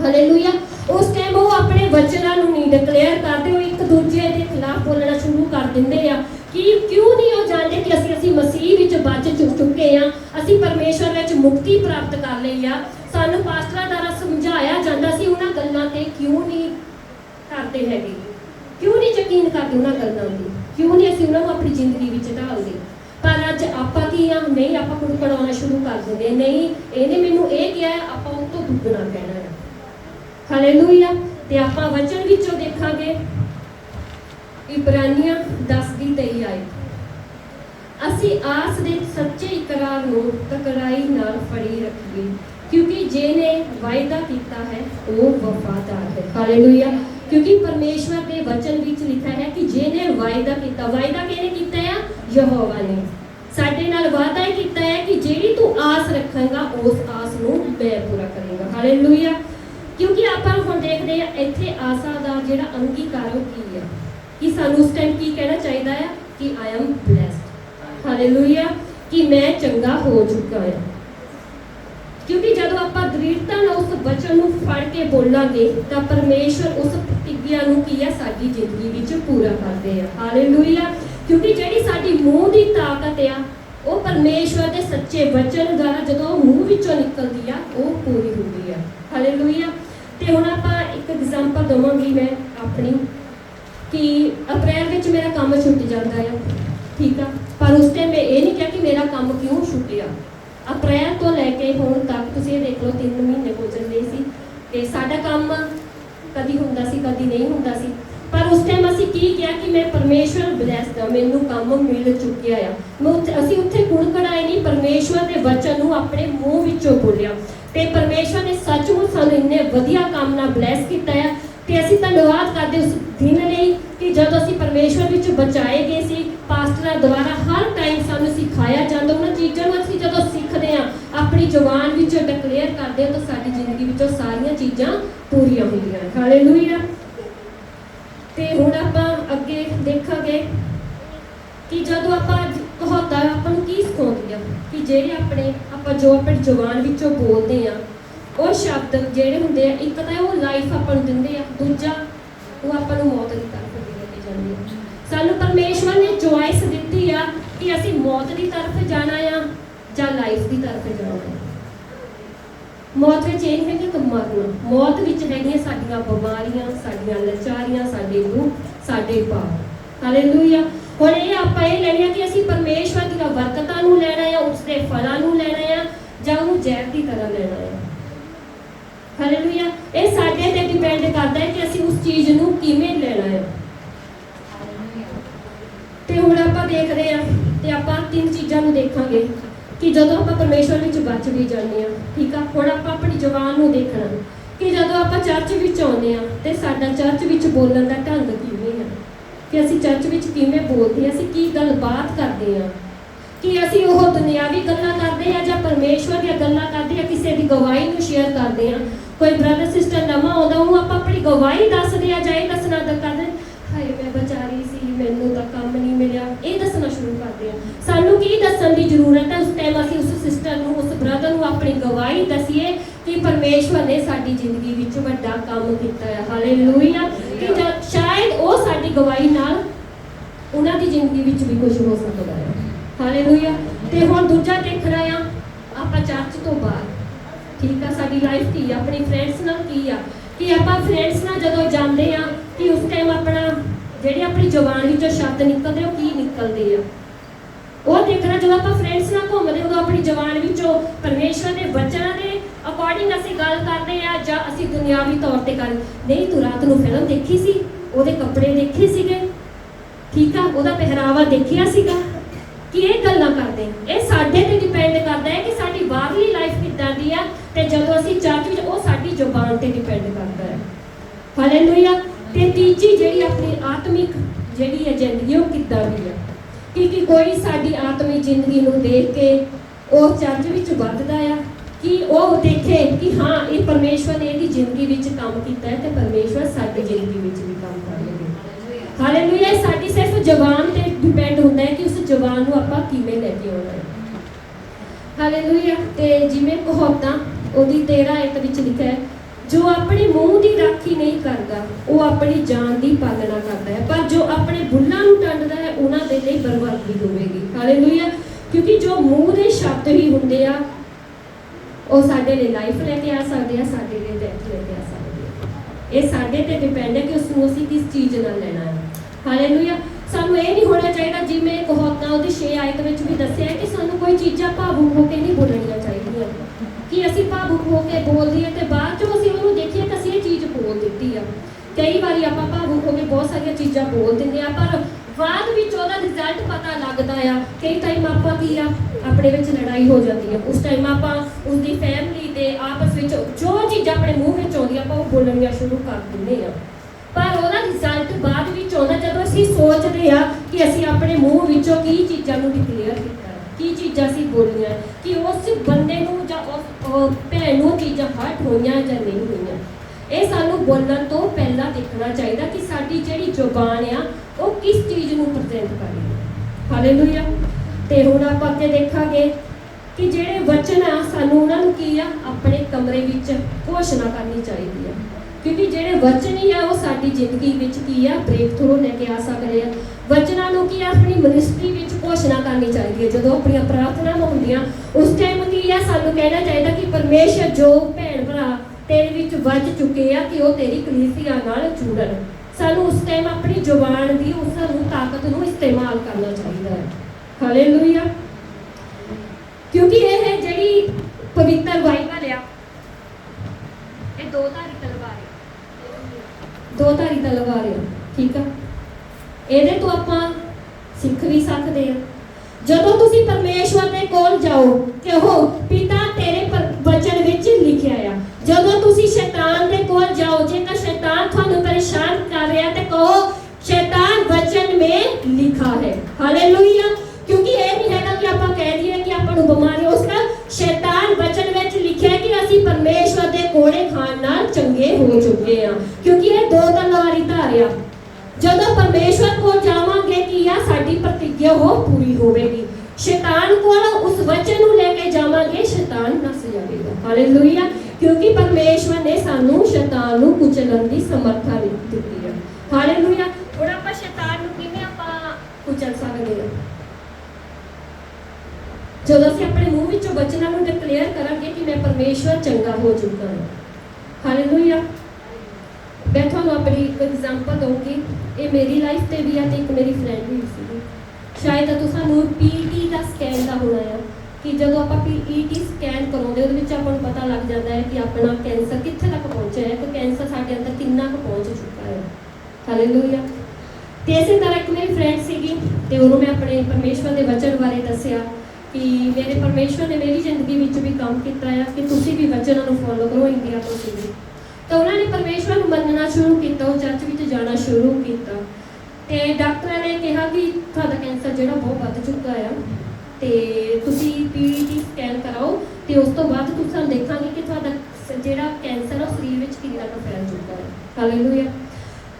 ਹਾਲੇਲੂਇਆ ਉਸ ਟਾਈਮ ਉਹ ਆਪਣੇ ਵਚਨਾਂ ਨੂੰ ਨਹੀਂ ਡਿਕਲੇਅਰ ਕਰਦੇ, ਉਹ ਇੱਕ ਦੂਜੇ ਦੇ ਖਿਲਾਫ ਬੋਲਣਾ ਸ਼ੁਰੂ ਕਰ ਦਿੰਦੇ ਆ। ਕਿ, ਕਿਉਂ ਨਹੀਂ ਉਹ ਜਾਣਦੇ ਕਿ ਅਸੀਂ ਅਸੀਂ ਮਸੀਹ ਵਿੱਚ ਬਚ ਚੁੱਕ ਚੁੱਕੇ ਆ? ਅਸੀਂ ਪਰਮੇਸ਼ਵਰ ਵਿੱਚ ਮੁਕਤੀ ਪ੍ਰਾਪਤ ਕਰ ਲਈ ਆ। ਸਾਨੂੰ ਪਾਸਟਰਾਂ ਦੁਆਰਾ ਸਮਝਾਇਆ ਜਾਂਦਾ ਸੀ, ਉਹਨਾਂ ਗੱਲਾਂ ਤੇ ਕਿਉਂ ਨਹੀਂ ਕਰਦੇ ਹੈਗੇ? ਕਿਉਂ ਨਹੀਂ ਯਕੀਨ ਕਰਦੇ ਉਹਨਾਂ ਗੱਲਾਂ ਤੇ? ਕਿਉਂ ਨਹੀਂ ਅਸੀਂ ਉਹਨਾਂ ਨੂੰ ਆਪਣੀ ਜ਼ਿੰਦਗੀ ਵਿੱਚ ਢਾਲਦੇ? ਪਰ ਅੱਜ ਆਪਾਂ ਕੀ ਆ? ਨਹੀਂ, ਆਪਾਂ ਕੁਝ ਕਰਾਉਣਾ ਸ਼ੁਰੂ ਕਰ ਦਿੰਦੇ। ਨਹੀਂ, ਇਹਨੇ ਮੈਨੂੰ ਇਹ ਕਿਹਾ, ਆਪਾਂ ਉਹ ਤੋਂ ਦੁੱਗਣਾ ਕਹਿਣਾ। ਹਾਲੇਲੂਇਆ ਤੇ ਆਪਾਂ ਵਚਨ ਵਿੱਚੋਂ ਦੇਖਾਂਗੇ। ਇਬਰਾਨੀਆਂ 10 ਦੀ 23 ਆਇਤ ਅਸੀਂ ਆਸ ਦੇ ਸੱਚੇ ਇਕਰਾਰ ਨੂੰ ਤਕਰਾਈ ਨਾਲ ਫੜੀ ਰੱਖੀਏ, ਕਿਉਂਕਿ ਜਿਹਨੇ ਵਾਅਦਾ ਕੀਤਾ ਹੈ, ਉਹ ਵਫਾਦਾਰ ਹੈ। ਹਾਲੇਲੂਇਆ ਕਿਉਂਕਿ ਪਰਮੇਸ਼ਵਰ ਦੇ ਵਚਨ ਵਿੱਚ ਲਿਖਿਆ ਹੈ ਕਿ ਜਿਹਨੇ ਵਾਅਦਾ ਕੀਤਾ, ਵਾਅਦਾ ਕਿਹਨੇ ਕੀਤਾ ਹੈ ਯਹੋਵਾ ਨੇ। ਸਾਡੇ ਨਾਲ ਵਾਅਦਾ ਕੀਤਾ ਹੈ ਕਿ ਜਿਹੜੀ ਤੂੰ ਆਸ ਰੱਖੇਂਗਾ, ਉਸ ਆਸ ਨੂੰ ਮੈਂ ਪੂਰਾ ਕਰੇਗਾ। ਹਾਲੇਲੂਇਆ ਕਿਉਂਕਿ ਆਪਾਂ ਹੁਣ ਦੇਖਦੇ ਆ ਇੱਥੇ ਆਸਾ ਦਾ ਜਿਹੜਾ ਅੰਗੀਕਾਰ ਉਹ ਕੀ ਹੈ? ਕਿ ਸਾਨੂੰ ਉਸ ਟਾਈਮ ਕੀ ਕਹਿਣਾ ਚਾਹੀਦਾ ਹੈ? ਕਿ ਆਈ ਐਮ ਬlesed ਹਾਲੇਲੂਇਆ ਕਿ ਮੈਂ ਚੰਗਾ ਹੋ ਚੁੱਕਾ ਹਾਂ। ਕਿਉਂਕਿ ਜਦੋਂ ਆਪਾਂ ਦ੍ਰਿੜਤਾ ਨਾਲ ਉਸ ਵਚਨ ਨੂੰ ਫੜ ਕੇ ਬੋਲਾਂਗੇ, ਤਾਂ ਪਰਮੇਸ਼ਵਰ ਉਸ ਪ੍ਰਤੀਗਿਆ ਨੂੰ ਕੀ ਹੈ? ਸਾਡੀ ਜ਼ਿੰਦਗੀ ਵਿੱਚ ਪੂਰਾ ਕਰਦੇ ਆ। ਹਾਲੇਲੂਇਆ ਕਿਉਂਕਿ ਜਿਹੜੀ ਸਾਡੀ ਮੂੰਹ ਦੀ ਤਾਕਤ ਆ ਉਹ ਪਰਮੇਸ਼ਵਰ ਦੇ ਸੱਚੇ ਵਚਨ ਦੁਆਰਾ ਜਦੋਂ ਉਹ ਮੂੰਹ ਵਿੱਚੋਂ ਨਿਕਲਦੀ ਆ, ਉਹ ਪੂਰੀ ਹੁੰਦੀ ਆ। ਹਾਲੇਲੂਇਆ ਤੇ ਹੁਣ ਆਪਾਂ ਇੱਕ ਐਗਜ਼ਾਮਪਲ ਦਵਾਂਗੀ ਮੈਂ ਆਪਣੀ, ਕਿ ਅਪ੍ਰੈਲ ਵਿੱਚ ਮੇਰਾ ਕੰਮ ਛੁੱਟ ਜਾਂਦਾ ਆ, ਠੀਕ ਆ? ਪਰ ਉਸ ਟਾਈਮ ਮੈਂ ਇਹ ਨਹੀਂ ਕਿਹਾ ਕਿ ਮੇਰਾ ਕੰਮ ਕਿਉਂ ਛੁੱਟਿਆ। ਅਪ੍ਰੈਲ ਤੋਂ ਲੈ ਕੇ ਹੁਣ ਤੱਕ ਤੁਸੀਂ ਇਹ ਦੇਖ ਲਓ 3 ਮਹੀਨੇ ਗੁਜ਼ਰ ਗਏ ਸੀ। ਤੇ ਸਾਡਾ ਕੰਮ ਕਦੀ ਹੁੰਦਾ ਸੀ, ਕਦੀ ਨਹੀਂ ਹੁੰਦਾ ਸੀ। ਪਰ ਉਸ ਟਾਈਮ ਅਸੀਂ ਕੀ ਕਿਹਾ ਕਿ ਮੈਂ ਪਰਮੇਸ਼ਵਰ ਬਲੈਸਡ ਹਾਂ ਮੈਨੂੰ ਕੰਮ ਮਿਲ ਚੁੱਕਿਆ ਆ। ਮੈਂ ਉੱਥੇ, ਅਸੀਂ ਉੱਥੇ ਗੁਣ ਕਢਾਏ ਨਹੀਂ, ਪਰਮੇਸ਼ਵਰ ਦੇ ਵਚਨ ਨੂੰ ਆਪਣੇ ਮੂੰਹ ਵਿੱਚੋਂ ਬੋਲਿਆ। ਤੇ ਪਰਮੇਸ਼ਵਰ ਨੇ ਸੱਚਮੁੱਚ ਸਾਨੂੰ ਇੰਨੇ ਵਧੀਆ ਕੰਮ ਨਾਲ ਬਲੈਸ ਕੀਤਾ ਆ ਤੇ ਅਸੀਂ ਧੰਨਵਾਦ ਕਰਦੇ ਉਸ ਦਿਨ ਲਈ ਕਿ ਜਦੋਂ ਅਸੀਂ ਪਰਮੇਸ਼ਵਰ ਵਿੱਚ ਬਚਾਏ ਗਏ ਸੀ, ਪਾਸਟਰਾਂ ਦੁਆਰਾ ਹਰ ਟਾਈਮ ਸਾਨੂੰ ਸਿਖਾਇਆ ਜਾਂਦਾ, ਉਹਨਾਂ ਚੀਜ਼ਾਂ ਨੂੰ ਅਸੀਂ ਜਦੋਂ ਸਿੱਖਦੇ ਆ ਆਪਣੀ ਜ਼ੁਬਾਨ ਵਿੱਚ ਡਿਕਲੇਅਰ ਕਰਦੇ ਹਾਂ ਤਾਂ ਸਾਡੀ ਜ਼ਿੰਦਗੀ ਵਿੱਚੋਂ ਸਾਰੀਆਂ ਚੀਜ਼ਾਂ ਪੂਰੀਆਂ ਹੁੰਦੀਆਂ ਹਨ। ਹਾਲੇਲੂਇਆ ਤੇ ਹੁਣ ਆਪਾਂ ਅੱਗੇ ਦੇਖਾਂਗੇ ਕਿ ਜਦੋਂ ਆਪਾਂ ਕਹੋਤਾ ਆਪਾਂ ਨੂੰ ਕੀ ਸਿਖਾਉਂਦੀ ਆ ਕਿ ਜਿਹੜੇ ਆਪਣੇ, ਆਪਾਂ ਜੋ ਆਪਣੇ ਜ਼ੁਬਾਨ ਵਿੱਚੋਂ ਬੋਲਦੇ ਆ, ਉਹ ਸ਼ਬਦ ਜਿਹੜੇ ਹੁੰਦੇ ਆ, ਇੱਕ ਤਾਂ ਉਹ ਲਾਈਫ ਆਪਾਂ ਨੂੰ ਦਿੰਦੇ ਆ, ਦੂਜਾ ਉਹ ਆਪਾਂ ਨੂੰ ਮੌਤ ਦੀ ਤਰਫ ਲੈ ਕੇ ਜਾਂਦੇ ਆ। ਸਾਨੂੰ ਪਰਮੇਸ਼ਵਰ ਨੇ ਚੁਆਇਸ ਦਿੱਤੀ ਆ ਕਿ ਅਸੀਂ ਮੌਤ ਦੀ ਤਰਫ ਜਾਣਾ ਆ ਜਾਂ ਲਾਈਫ ਦੀ ਤਰਫ ਜਾਣਾ ਮੌਤ ਵਿੱਚ ਇਹ ਹੈ ਕਿ ਮਰਨਾ, ਮੌਤ ਵਿੱਚ ਹੈਗੀਆਂ ਸਾਡੀਆਂ ਬਿਮਾਰੀਆਂ, ਸਾਡੀਆਂ ਲਾਚਾਰੀਆਂ, ਸਾਡੇ ਦੁੱਖ, ਸਾਡੇ ਪਾਪ ਹਾਲੇਲੂਇਆ ਹੁਣ ਇਹ ਆਪਾਂ ਇਹ ਲੈਣਾ ਕਿ ਅਸੀਂ ਪਰਮੇਸ਼ਵਰ ਦੀਆਂ ਬਰਕਤਾਂ ਨੂੰ ਲੈਣਾ ਆ ਉਸ ਦੇ ਫਲਾਂ ਨੂੰ ਲੈਣਾ ਆ ਜਾਂ ਉਹਨੂੰ ਜ਼ਹਿਰ ਦੀ ਤਰ੍ਹਾਂ ਲੈਣਾ ਆ ਹਾਲੇਲੂਇਆ ਇਹ ਸਾਡੇ ਤੇ ਡਿਪੈਂਡ ਕਰਦਾ ਹੈ ਕਿ ਅਸੀਂ ਉਸ ਚੀਜ਼ ਨੂੰ ਕਿਵੇਂ ਲੈਣਾ ਹੈ। ਤੇ ਹੁਣ ਆਪਾਂ ਦੇਖਦੇ ਆ ਤੇ ਆਪਾਂ ਤਿੰਨ ਚੀਜ਼ਾਂ ਨੂੰ ਦੇਖਾਂਗੇ ਕਿ ਜਦੋਂ ਆਪਾਂ ਪਰਮੇਸ਼ਵਰ ਵਿੱਚ ਬਚ ਵੀ ਜਾਂਦੇ ਆ ਠੀਕ ਆ? ਹੁਣ ਆਪਾਂ ਆਪਣੀ ਜ਼ੁਬਾਨ ਨੂੰ ਦੇਖਣਾ ਕਿ ਜਦੋਂ ਆਪਾਂ ਚਰਚ ਵਿੱਚ ਆਉਂਦੇ ਆ ਤੇ ਸਾਡਾ ਚਰਚ ਵਿੱਚ ਬੋਲਣ ਦਾ ਢੰਗ ਕਿਵੇਂ ਹੈ ਕਿ ਅਸੀਂ ਚਰਚ ਵਿੱਚ ਕਿਵੇਂ ਬੋਲਦੇ ਹਾਂ, ਅਸੀਂ ਕੀ ਗੱਲਬਾਤ ਕਰਦੇ ਆ ਕਿ ਅਸੀਂ ਉਹ ਦੁਨਿਆਵੀ ਗੱਲਾਂ ਕਰਦੇ ਆ ਜਾਂ ਪਰਮੇਸ਼ਵਰ ਦੀਆਂ ਗੱਲਾਂ ਕਰਦੇ ਆ ਕਿਸੇ ਦੀ ਗਵਾਹੀ ਨੂੰ ਸ਼ੇਅਰ ਕਰਦੇ ਆ ਕੋਈ ਬ੍ਰਦਰ ਸਿਸਟਰ ਨਵਾਂ ਆਉਂਦਾ, ਉਹਨੂੰ ਆਪਾਂ ਆਪਣੀ ਗਵਾਹੀ ਦੱਸਦੇ ਆ ਜਾਂ ਇਹ ਦੱਸਣਾ ਦਾ ਕਰਦੇ ਹਾਏ, ਮੈਂ ਵਿਚਾਰੀ ਸੀ, ਮੈਨੂੰ ਤਾਂ ਕੰਮ ਨਹੀਂ ਮਿਲਿਆ। ਇਹ ਦੱਸਣਾ ਸ਼ੁਰੂ ਕਰਦੇ ਆ ਸਾਨੂੰ ਕੀ ਦੱਸਣ ਦੀ ਜ਼ਰੂਰਤ ਹੈ? ਉਸ ਟਾਈਮ ਅਸੀਂ ਉਸ ਸਿਸਟਰ ਨੂੰ, ਉਸ ਬ੍ਰਦਰ ਨੂੰ ਆਪਣੀ ਗਵਾਹੀ ਦਸੀਏ ਕਿ ਪਰਮੇਸ਼ਵਰ ਨੇ ਸਾਡੀ ਜ਼ਿੰਦਗੀ ਵਿੱਚ ਵੱਡਾ ਕੰਮ ਕੀਤਾ ਹੈ। ਹਾਲੇਲੂਇਆ ਕਿ ਜਦ ਗਵਾਹੀ ਨਾਲ ਉਹਨਾਂ ਦੀ ਜ਼ਿੰਦਗੀ ਵਿੱਚ ਵੀ ਕੁਝ ਹੋ ਸਕਦਾ ਹੈ। ਹਾਲੇਲੂਇਆ ਤੇ ਹੁਣ ਦੂਜਾ ਦੇਖਣਾ ਆ, ਆਪਾਂ ਚਰਚ ਤੋਂ ਬਾਅਦ ਠੀਕ ਆ, ਸਾਡੀ ਲਾਈਫ ਕੀ ਆ? ਆਪਣੀ ਫਰੈਂਡਸ ਨਾਲ ਕੀ ਆ? ਕਿ ਆਪਾਂ ਫਰੈਂਡਸ ਨਾਲ ਜਦੋਂ ਜਾਂਦੇ ਆ, ਕਿ ਉਸ ਟਾਈਮ ਆਪਣਾ ਜਿਹੜੇ ਆਪਣੀ ਜ਼ੁਬਾਨ ਵਿੱਚੋਂ ਸ਼ਬਦ ਨਿਕਲਦੇ ਉਹ ਕੀ ਨਿਕਲਦੇ ਆ? ਉਹ ਦੇਖਣਾ ਜਦੋਂ ਆਪਾਂ ਫਰੈਂਡਸ ਨਾਲ ਘੁੰਮਦੇ ਉਦੋਂ ਆਪਣੀ ਜ਼ੁਬਾਨ ਵਿੱਚੋਂ ਪਰਮੇਸ਼ਵਰ ਦੇ ਵਚਨਾਂ ਦੇ ਅਕੋਰਡਿੰਗ ਅਸੀਂ ਗੱਲ ਕਰਦੇ ਆ ਜਾਂ ਅਸੀਂ ਦੁਨਿਆਵੀ ਤੌਰ ਤੇ ਗੱਲ ਨਹੀਂ, ਤੂੰ ਰਾਤ ਨੂੰ ਫਿਲਮ ਦੇਖੀ ਸੀ? ਉਹਦੇ ਕੱਪੜੇ ਦੇਖੇ ਸੀਗੇ? ਠੀਕ ਆ? ਉਹਦਾ ਪਹਿਰਾਵਾ ਦੇਖਿਆ ਸੀਗਾ? ਕਿ ਇਹ ਗੱਲਾਂ ਕਰਦੇ? ਇਹ ਸਾਡੇ ਤੇ ਡਿਪੈਂਡ ਕਰਦਾ ਹੈ ਕਿ ਸਾਡੀ ਬਾਹਰਲੀ ਲਾਈਫ ਕਿੱਦਾਂ ਦੀ ਆ ਤੇ ਜਦੋਂ ਅਸੀਂ ਚਰਚ ਵਿੱਚ, ਉਹ ਸਾਡੀ ਜ਼ੁਬਾਨ ਤੇ ਡਿਪੈਂਡ ਕਰਦਾ ਹੈ। ਹਾਲੇਲੂਇਆ ਤੇ ਤੀਜੀ ਜਿਹੜੀ ਆਪਣੀ ਆਤਮਿਕ ਜਿਹੜੀ ਹੈ ਜ਼ਿੰਦਗੀ, ਉਹ ਕਿੱਦਾਂ ਦੀ ਆ? ਕਿ ਕਿ ਕੋਈ ਸਾਡੀ ਆਤਮਿਕ ਜ਼ਿੰਦਗੀ ਨੂੰ ਦੇਖ ਕੇ ਉਹ ਚਰਚ ਵਿੱਚ ਵੱਧਦਾ ਆ। ਕਿ ਉਹ ਦੇਖੇ ਕਿ ਹਾਂ, ਇਹ ਪਰਮੇਸ਼ਵਰ ਨੇ ਇਹਦੀ ਜ਼ਿੰਦਗੀ ਵਿੱਚ ਕੰਮ ਕੀਤਾ ਹੈ ਤੇ ਪਰਮੇਸ਼ਵਰ ਸਾਡੀ ਜ਼ਿੰਦਗੀ ਵਿੱਚ ਵੀ ਕੰਮ ਕਰੇਗਾ ਹਾਲੇਲੂਇਆ ਸਾਡੀ ਸਿਰਫ ਜ਼ਬਾਨ ਤੇ ਡਿਪੈਂਡ ਹੁੰਦਾ ਹੈ ਕਿ ਉਸ ਜ਼ਬਾਨ ਨੂੰ ਆਪਾਂ ਕਿਵੇਂ ਲੈ ਕੇ ਆਉਣਾ ਹੈ। ਹਾਲੇਲੂਇਆ ਤੇ ਜਿਵੇਂ ਕਹੋਤਾ ਉਹਦੀ 13 ਆਇਤ ਵਿੱਚ ਲਿਖਿਆ ਹੈ, ਜੋ ਆਪਣੇ ਮੂੰਹ ਦੀ ਰਾਖੀ ਨਹੀਂ ਕਰਦਾ, ਉਹ ਆਪਣੀ ਜਾਨ ਦੀ ਪਾਲਣਾ ਕਰਦਾ ਹੈ, ਪਰ ਜੋ ਆਪਣੇ ਬੁੱਲਾਂ ਨੂੰ ਟੰਡਦਾ ਹੈ, ਉਹਨਾਂ ਦੇ ਲਈ ਬਰਬਾਦੀ ਹੋਵੇਗੀ। ਹਾਲੇਲੂਇਆ ਕਿਉਂਕਿ ਜੋ ਮੂੰਹ ਦੇ ਸ਼ਬਦ ਹੀ ਹੁੰਦੇ ਆ ਉਹ ਸਾਡੇ ਲਈ ਲਾਈਫ ਲੈ ਕੇ ਆ ਸਕਦੇ ਆ, ਸਾਡੇ ਲਈ ਡੈਥ ਲੈ ਕੇ ਆ ਸਕਦੇ ਇਹ ਸਾਡੇ ਤੇ ਡਿਪੈਂਡ ਹੈ ਕਿ ਉਸ ਨੂੰ ਅਸੀਂ ਕਿਸ ਚੀਜ਼ ਨਾਲ ਲੈਣਾ ਹੈ। ਹਾਲੇਲੂਇਆ ਸਾਨੂੰ ਇਹ ਨਹੀਂ ਹੋਣਾ ਚਾਹੀਦਾ, ਜਿਵੇਂ ਕਹੋਤਾ ਉਹਦੀ 6 ਆਇਤ ਵਿੱਚ ਵੀ ਦੱਸਿਆ ਹੈ ਕਿ ਸਾਨੂੰ ਕੋਈ ਚੀਜ਼ਾਂ ਭਾਵੁਕ ਹੋ ਕੇ ਨਹੀਂ ਬੋਲਣੀਆਂ ਚਾਹੀਦੀਆਂ। ਕਿ ਅਸੀਂ ਭਾਵੁਕ ਹੋ ਕੇ ਬੋਲਦੀ ਹੈ ਤੇ ਬਾਅਦ ਚੋਂ ਅਸੀਂ ਉਹਨੂੰ ਦੇਖੀਏ ਕਿ ਅਸੀਂ ਇਹ ਚੀਜ਼ ਬੋਲ ਦਿੱਤੀ ਆ। ਕਈ ਵਾਰੀ ਆਪਾਂ ਭਾਵੁਕ ਹੋ ਕੇ ਬਹੁਤ ਸਾਰੀਆਂ ਚੀਜ਼ਾਂ ਬੋਲ ਦਿੰਦੇ ਆ, ਪਰ ਬਾਅਦ ਵਿੱਚ ਉਹਦਾ ਰਿਜ਼ਲਟ ਪਤਾ ਲੱਗਦਾ ਆ। ਕਈ ਟਾਈਮ ਆਪਾਂ ਕੀ ਆ ਆਪਣੇ ਵਿੱਚ ਲੜਾਈ ਹੋ ਜਾਂਦੀ ਹੈ। ਉਸ ਟਾਈਮ ਆਪਾਂ ਉਸ ਦੀ ਫੈਮਿਲੀ ਦੇ ਆਪਸ ਵਿੱਚ ਜੋ ਚੀਜ਼ਾਂ ਆਪਣੇ ਮੂੰਹ ਵਿੱਚ ਆਉਂਦੀਆਂ, ਆਪਾਂ ਉਹ ਬੋਲਣੀਆਂ ਸ਼ੁਰੂ ਕਰ ਦਿੰਦੇ ਆ ਪਰ ਉਹਦਾ ਰਿਜ਼ਲਟ ਬਾਅਦ ਵਿੱਚ ਆਉਂਦਾ, ਜਦੋਂ ਅਸੀਂ ਸੋਚਦੇ ਆ ਕਿ ਅਸੀਂ ਆਪਣੇ ਮੂੰਹ ਵਿੱਚੋਂ ਕੀ ਚੀਜ਼ਾਂ ਨੂੰ ਡਿਕਲੇਅਰ ਕੀਤਾ ਕੀ ਚੀਜ਼ਾਂ ਅਸੀਂ ਬੋਲੀਆਂ ਕਿ ਉਸ ਬੰਦੇ ਨੂੰ ਜਾਂ ਉਸ ਭੈਣ ਨੂੰ ਚੀਜ਼ਾਂ ਹਟ ਹੋਈਆਂ ਜਾਂ ਨਹੀਂ ਹੋਈਆਂ। ਇਹ ਸਾਨੂੰ ਬੋਲਣ ਤੋਂ ਪਹਿਲਾਂ ਦੇਖਣਾ ਚਾਹੀਦਾ ਕਿ ਸਾਡੀ ਜਿਹੜੀ ਜ਼ੁਬਾਨ ਆ, ਉਹ ਕਿਸ ਚੀਜ਼ ਨੂੰ ਪ੍ਰੈਜ਼ੈਂਟ ਕਰ ਰਹੀ ਹੈ। ਹਾਲੇਲੂਇਆ ਤੇ ਹੁਣ ਆਪਾਂ ਅੱਗੇ ਦੇਖਾਂਗੇ ਕਿ ਜਿਹੜੇ ਵਚਨ ਆ, ਸਾਨੂੰ ਉਹਨਾਂ ਨੂੰ ਕੀ ਆ? ਆਪਣੇ ਕਮਰੇ ਵਿੱਚ ਘੋਸ਼ਣਾ ਕਰਨੀ ਚਾਹੀਦੀ ਆ। ਕਿਉਂਕਿ ਜਿਹੜੇ ਵਚਨ ਹੀ ਆ, ਉਹ ਸਾਡੀ ਜ਼ਿੰਦਗੀ ਵਿੱਚ ਕੀ ਆ? ਬ੍ਰੇਕ ਥਰੂ ਲੈ ਕੇ ਆ ਸਕਦੇ ਆ। ਵਚਨਾਂ ਨੂੰ ਕੀ ਆ? ਆਪਣੀ ਮਿਨਿਸਟਰੀ ਵਿੱਚ ਘੋਸ਼ਣਾ ਕਰਨੀ ਚਾਹੀਦੀ ਹੈ ਜਦੋਂ ਆਪਣੀਆਂ ਪ੍ਰਾਰਥਨਾਵਾਂ ਹੁੰਦੀਆਂ, ਉਸ ਟਾਈਮ ਕੀ ਆ? ਸਾਨੂੰ ਕਹਿਣਾ ਚਾਹੀਦਾ ਕਿ ਪਰਮੇਸ਼ਰ ਜੋ ਭੈਣ ਭਰਾ ਤੇਰੇ ਵਿੱਚ ਵੱਜ ਚੁੱਕੇ ਆ, ਕਿ ਉਹ ਤੇਰੀ ਕਲੀਸਿਆ ਨਾਲ ਜੁੜਨ। ਸਾਨੂੰ ਉਸ ਟਾਈਮ ਆਪਣੀ ਜ਼ੁਬਾਨ ਦੀ ਉਸ ਨੂੰ ਤਾਕਤ ਨੂੰ ਇਸਤੇਮਾਲ ਕਰਨਾ ਚਾਹੀਦਾ ਹੈ। ਹਾਲੇਲੂਇਆ ਕਿਉਂਕਿ ਇਹ ਜਿਹੜੀ ਪਵਿੱਤਰ ਬਾਈਬਲ ਆ ਇਹ ਦੋ ਧਾਰੀ ਤਲਵਾਰ ਹੈ ਦੋ ਧਾਰੀ ਤਲਵਾਰ ਆ ਠੀਕ ਆ ਇਹਦੇ ਤੋਂ ਆਪਾਂ ਸਿੱਖ ਵੀ ਸਕਦੇ ਆ ਜਦੋਂ ਤੁਸੀਂ ਪਰਮੇਸ਼ਵਰ ਦੇ ਕੋਲ ਜਾਓ ਕਹੋ ਪਿਤਾ ਤੇਰੇ ਪਰ- ਵਚਨ ਵਿੱਚ ਲਿਖਿਆ ਆ ਜਦੋਂ ਤੁਸੀਂ ਸ਼ੈਤਾਨ ਦੇ ਕੋਲ ਜਾਓ ਜੇਕਰ ਸ਼ੈਤਾਨ ਤੁਹਾਨੂੰ ਪਰੇਸ਼ਾਨ ਕਰ ਰਿਹਾ ਤੇ ਕਹੋ ਸ਼ੈਤਾਨ ਵਚਨ ਵਿੱਚ ਲਿਖਾ ਹੈ ਹਾਲੇਲੂਇਆ ਆਪਾਂ ਨੂੰ ਬਿਮਾਰੀ ਉਸ ਦਾ ਸ਼ੈਤਾਨ ਵਚਨ ਵਿੱਚ ਲਿਖਿਆ ਕਿ ਅਸੀਂ ਪਰਮੇਸ਼ਵਰ ਦੇ ਕੋਲੇ ਖਾਣ ਨਾਲ ਚੰਗੇ ਹੋ ਚੁੱਕੇ ਆ ਕਿਉਂਕਿ ਇਹ ਦੋ ਤਲਵਾਰੀ ਧਾਰਿਆ ਜਦੋਂ ਪਰਮੇਸ਼ਵਰ ਕੋਲ ਜਾਵਾਂਗੇ, ਕੀ ਆ? ਸਾਡੀ ਪ੍ਰਤੀਗਿਆ ਉਹ ਪੂਰੀ ਹੋਵੇਗੀ। ਸ਼ੈਤਾਨ ਕੋਲ ਉਸ ਵਚਨ ਨੂੰ ਲੈ ਕੇ ਜਾਵਾਂਗੇ, ਸ਼ੈਤਾਨ ਨਸ ਜਾਵੇਗਾ। ਹਾਲੇਲੂਇਆ ਕਿਉਂਕਿ ਪਰਮੇਸ਼ਵਰ ਨੇ ਸਾਨੂੰ ਸ਼ੈਤਾਨ ਨੂੰ ਕੁਚਲਣ ਦੀ ਸਮਰੱਥਾ ਦਿੱਤੀ ਹੈ। ਹਾਲੇਲੂਇਆ ਹੁਣ ਆਪਾਂ ਸ਼ੈਤਾਨ ਨੂੰ ਕਿਵੇਂ ਆਪਾਂ ਕੁਚਲ ਸਕਦੇ ਹਾਂ? ਜਦੋਂ ਅਸੀਂ ਆਪਣੇ ਮੂੰਹ ਵਿੱਚੋਂ ਵਚਨਾਂ ਨੂੰ ਡਿਕਲੇਅਰ ਕਰਾਂਗੇ ਕਿ ਮੈਂ ਪਰਮੇਸ਼ਵਰ ਚੰਗਾ ਹੋ ਚੁੱਕਾ ਹਾਂ। ਹਾਲੇਲੂਇਆ ਮੈਂ ਤੁਹਾਨੂੰ ਆਪਣੀ ਇੱਕ ਐਗਜ਼ਾਮਪਲ ਦਊਂਗੀ। ਇਹ ਮੇਰੀ ਲਾਈਫ ਤੇ ਵੀ ਆ ਤੇ ਇੱਕ ਮੇਰੀ ਫਰੈਂਡ ਵੀ ਸੀ। ਸ਼ਾਇਦ ਤਾਂ ਤੁਹਾਨੂੰ ਪੀਟੀ ਦਾ ਸਕੈਨ ਦਾ ਹੋਣਾ ਆ ਕਿ ਜਦੋਂ ਆਪਾਂ ਪੀਟੀ ਸਕੈਨ ਕਰਾਉਂਦੇ ਉਹਦੇ ਵਿੱਚ ਆਪਾਂ ਨੂੰ ਪਤਾ ਲੱਗ ਜਾਂਦਾ ਹੈ ਕਿ ਆਪਣਾ ਕੈਂਸਰ ਕਿੱਥੇ ਤੱਕ ਪਹੁੰਚਿਆ ਹੈ। ਕਿ ਕੈਂਸਰ ਸਾਡੇ ਅੰਦਰ ਕਿੰਨਾ ਕੁ ਪਹੁੰਚ ਚੁੱਕਾ ਹੈ। ਹਾਲੇਲੂਇਆ ਤੇ ਇਸੇ ਤਰ੍ਹਾਂ ਇੱਕ ਮੇਰੀ ਫਰੈਂਡ ਸੀਗੀ ਤੇ ਉਹਨੂੰ ਮੈਂ ਆਪਣੇ ਪਰਮੇਸ਼ਵਰ ਦੇ ਵਚਨ ਬਾਰੇ ਦੱਸਿਆ। ਕਿ ਮੇਰੇ ਪਰਮੇਸ਼ਵਰ ਨੇ ਮੇਰੀ ਜ਼ਿੰਦਗੀ ਵਿੱਚ ਵੀ ਕੰਮ ਕੀਤਾ ਆ ਕਿ ਤੁਸੀਂ ਵੀ ਵਚਨਾਂ ਨੂੰ ਫੋਲੋ ਕਰੋ ਇੰਡੀਆ ਤੋਂ ਸੀ ਤਾਂ ਉਹਨਾਂ ਨੇ ਪਰਮੇਸ਼ਵਰ ਨੂੰ ਮੰਨਣਾ ਸ਼ੁਰੂ ਕੀਤਾ, ਉਹ ਚਰਚ ਵਿੱਚ ਜਾਣਾ ਸ਼ੁਰੂ ਕੀਤਾ। ਤੇ ਡਾਕਟਰਾਂ ਨੇ ਕਿਹਾ ਕਿ ਤੁਹਾਡਾ ਕੈਂਸਰ ਜਿਹੜਾ ਬਹੁਤ ਵੱਧ ਚੁੱਕਾ ਆ ਤੇ ਤੁਸੀਂ ਪੀਟੀ ਸਕੈਨ ਕਰਾਓ ਤੇ ਉਸ ਤੋਂ ਬਾਅਦ ਤੁਸੀਂ ਦੇਖਾਂਗੇ ਕਿ ਤੁਹਾਡਾ ਜਿਹੜਾ ਕੈਂਸਰ ਆ ਉਹ ਸਰੀਰ ਵਿੱਚ ਕਿੰਨਾ ਕੁ ਫੈਲ ਚੁੱਕਾ ਹੈ ਹਾਲੇਲੂਇਆ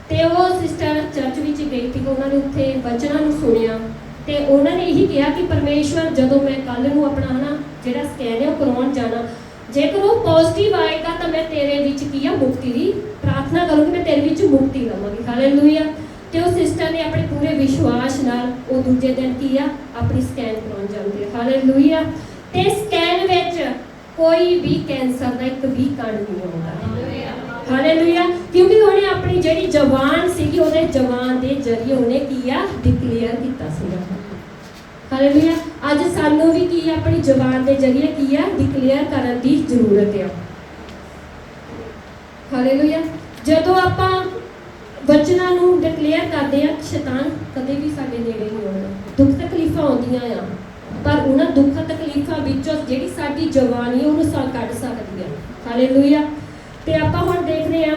ਤੇ ਉਹ ਸਿਸਟਰ ਚਰਚ ਵਿੱਚ ਗਈ ਸੀ ਉਹਨਾਂ ਨੇ ਉੱਥੇ ਵਚਨਾਂ ਨੂੰ ਸੁਣਿਆ। ਤੇ ਉਹਨਾਂ ਨੇ ਇਹੀ ਕਿਹਾ ਕਿ ਪਰਮੇਸ਼ਵਰ ਜਦੋਂ ਮੈਂ ਕੱਲ ਨੂੰ ਆਪਣਾ ਹਨਾ ਜਿਹੜਾ ਸਕੈਨ ਹੈ ਉਹ ਕਰਵਾਉਣ ਜਾਣਾ। ਜੇਕਰ ਉਹ ਪੋਜ਼ਿਟਿਵ ਆਏਗਾ ਤਾਂ ਮੈਂ ਤੇਰੇ ਵਿੱਚ ਕੀ ਆ ਮੁਕਤੀ ਦੀ ਪ੍ਰਾਰਥਨਾ ਕਰੂੰਗੀ ਮੈਂ ਤੇਰੇ ਵਿੱਚ ਮੁਕਤੀ ਲਵਾਂਗੀ। ਹਾਲੇਲੂਇਆ ਤੇ ਉਹ ਸਿਸਟਰ ਨੇ ਆਪਣੇ ਪੂਰੇ ਵਿਸ਼ਵਾਸ ਨਾਲ ਉਹ ਦੂਜੇ ਦਿਨ ਕੀ ਆ ਆਪਣੀ ਸਕੈਨ ਕਰਾਉਣ ਜਾਂਦੇ ਆ। ਹਾਲੇਲੂਇਆ ਤੇ ਸਕੈਨ ਵਿੱਚ ਕੋਈ ਵੀ ਕੈਂਸਰ ਦਾ ਇੱਕ ਵੀ ਕਣ ਨਹੀਂ ਆਉਂਦਾ। ਹਾਲੇਲੂਇਆ ਕਿਉਂਕਿ ਉਹਨੇ ਆਪਣੀ ਜਿਹੜੀ ਜ਼ਬਾਨ ਸੀਗੀ, ਉਹਦੇ ਜ਼ਬਾਨ ਦੇ ਜ਼ਰੀਏ ਉਹਨੇ ਕੀ ਆ? ਡਿਕਲੇਅਰ ਕੀਤਾ ਸੀਗਾ। ਹਾਲੇਲੂਇਆ ਅੱਜ ਸਾਨੂੰ ਵੀ ਕੀ ਆ? ਆਪਣੀ ਜ਼ਬਾਨ ਦੇ ਜ਼ਰੀਏ ਕੀ ਆ? ਡਿਕਲੇਅਰ ਕਰਨ ਦੀ ਜ਼ਰੂਰਤ ਆ। ਹਾਲੇਲੂਇਆ ਜਦੋਂ ਆਪਾਂ ਵਚਨਾਂ ਨੂੰ ਡਿਕਲੇਅਰ ਕਰਦੇ ਆ, ਸ਼ੈਤਾਨ ਕਦੇ ਵੀ ਸਾਡੇ ਨੇੜੇ ਨਹੀਂ ਆਉਣਾ ਦੁੱਖ ਤਕਲੀਫਾਂ ਆਉਂਦੀਆਂ ਆ, ਪਰ ਉਹਨਾਂ ਦੁੱਖ ਤਕਲੀਫਾਂ ਵਿੱਚੋਂ ਜਿਹੜੀ ਸਾਡੀ ਜਵਾਨੀ ਉਹਨੂੰ ਸਾ, ਕੱਢ ਸਕਦੀ ਆ। ਹਾਲੇਲੂਇਆ ਤੇ ਆਪਾਂ ਹੁਣ ਦੇਖਦੇ ਆ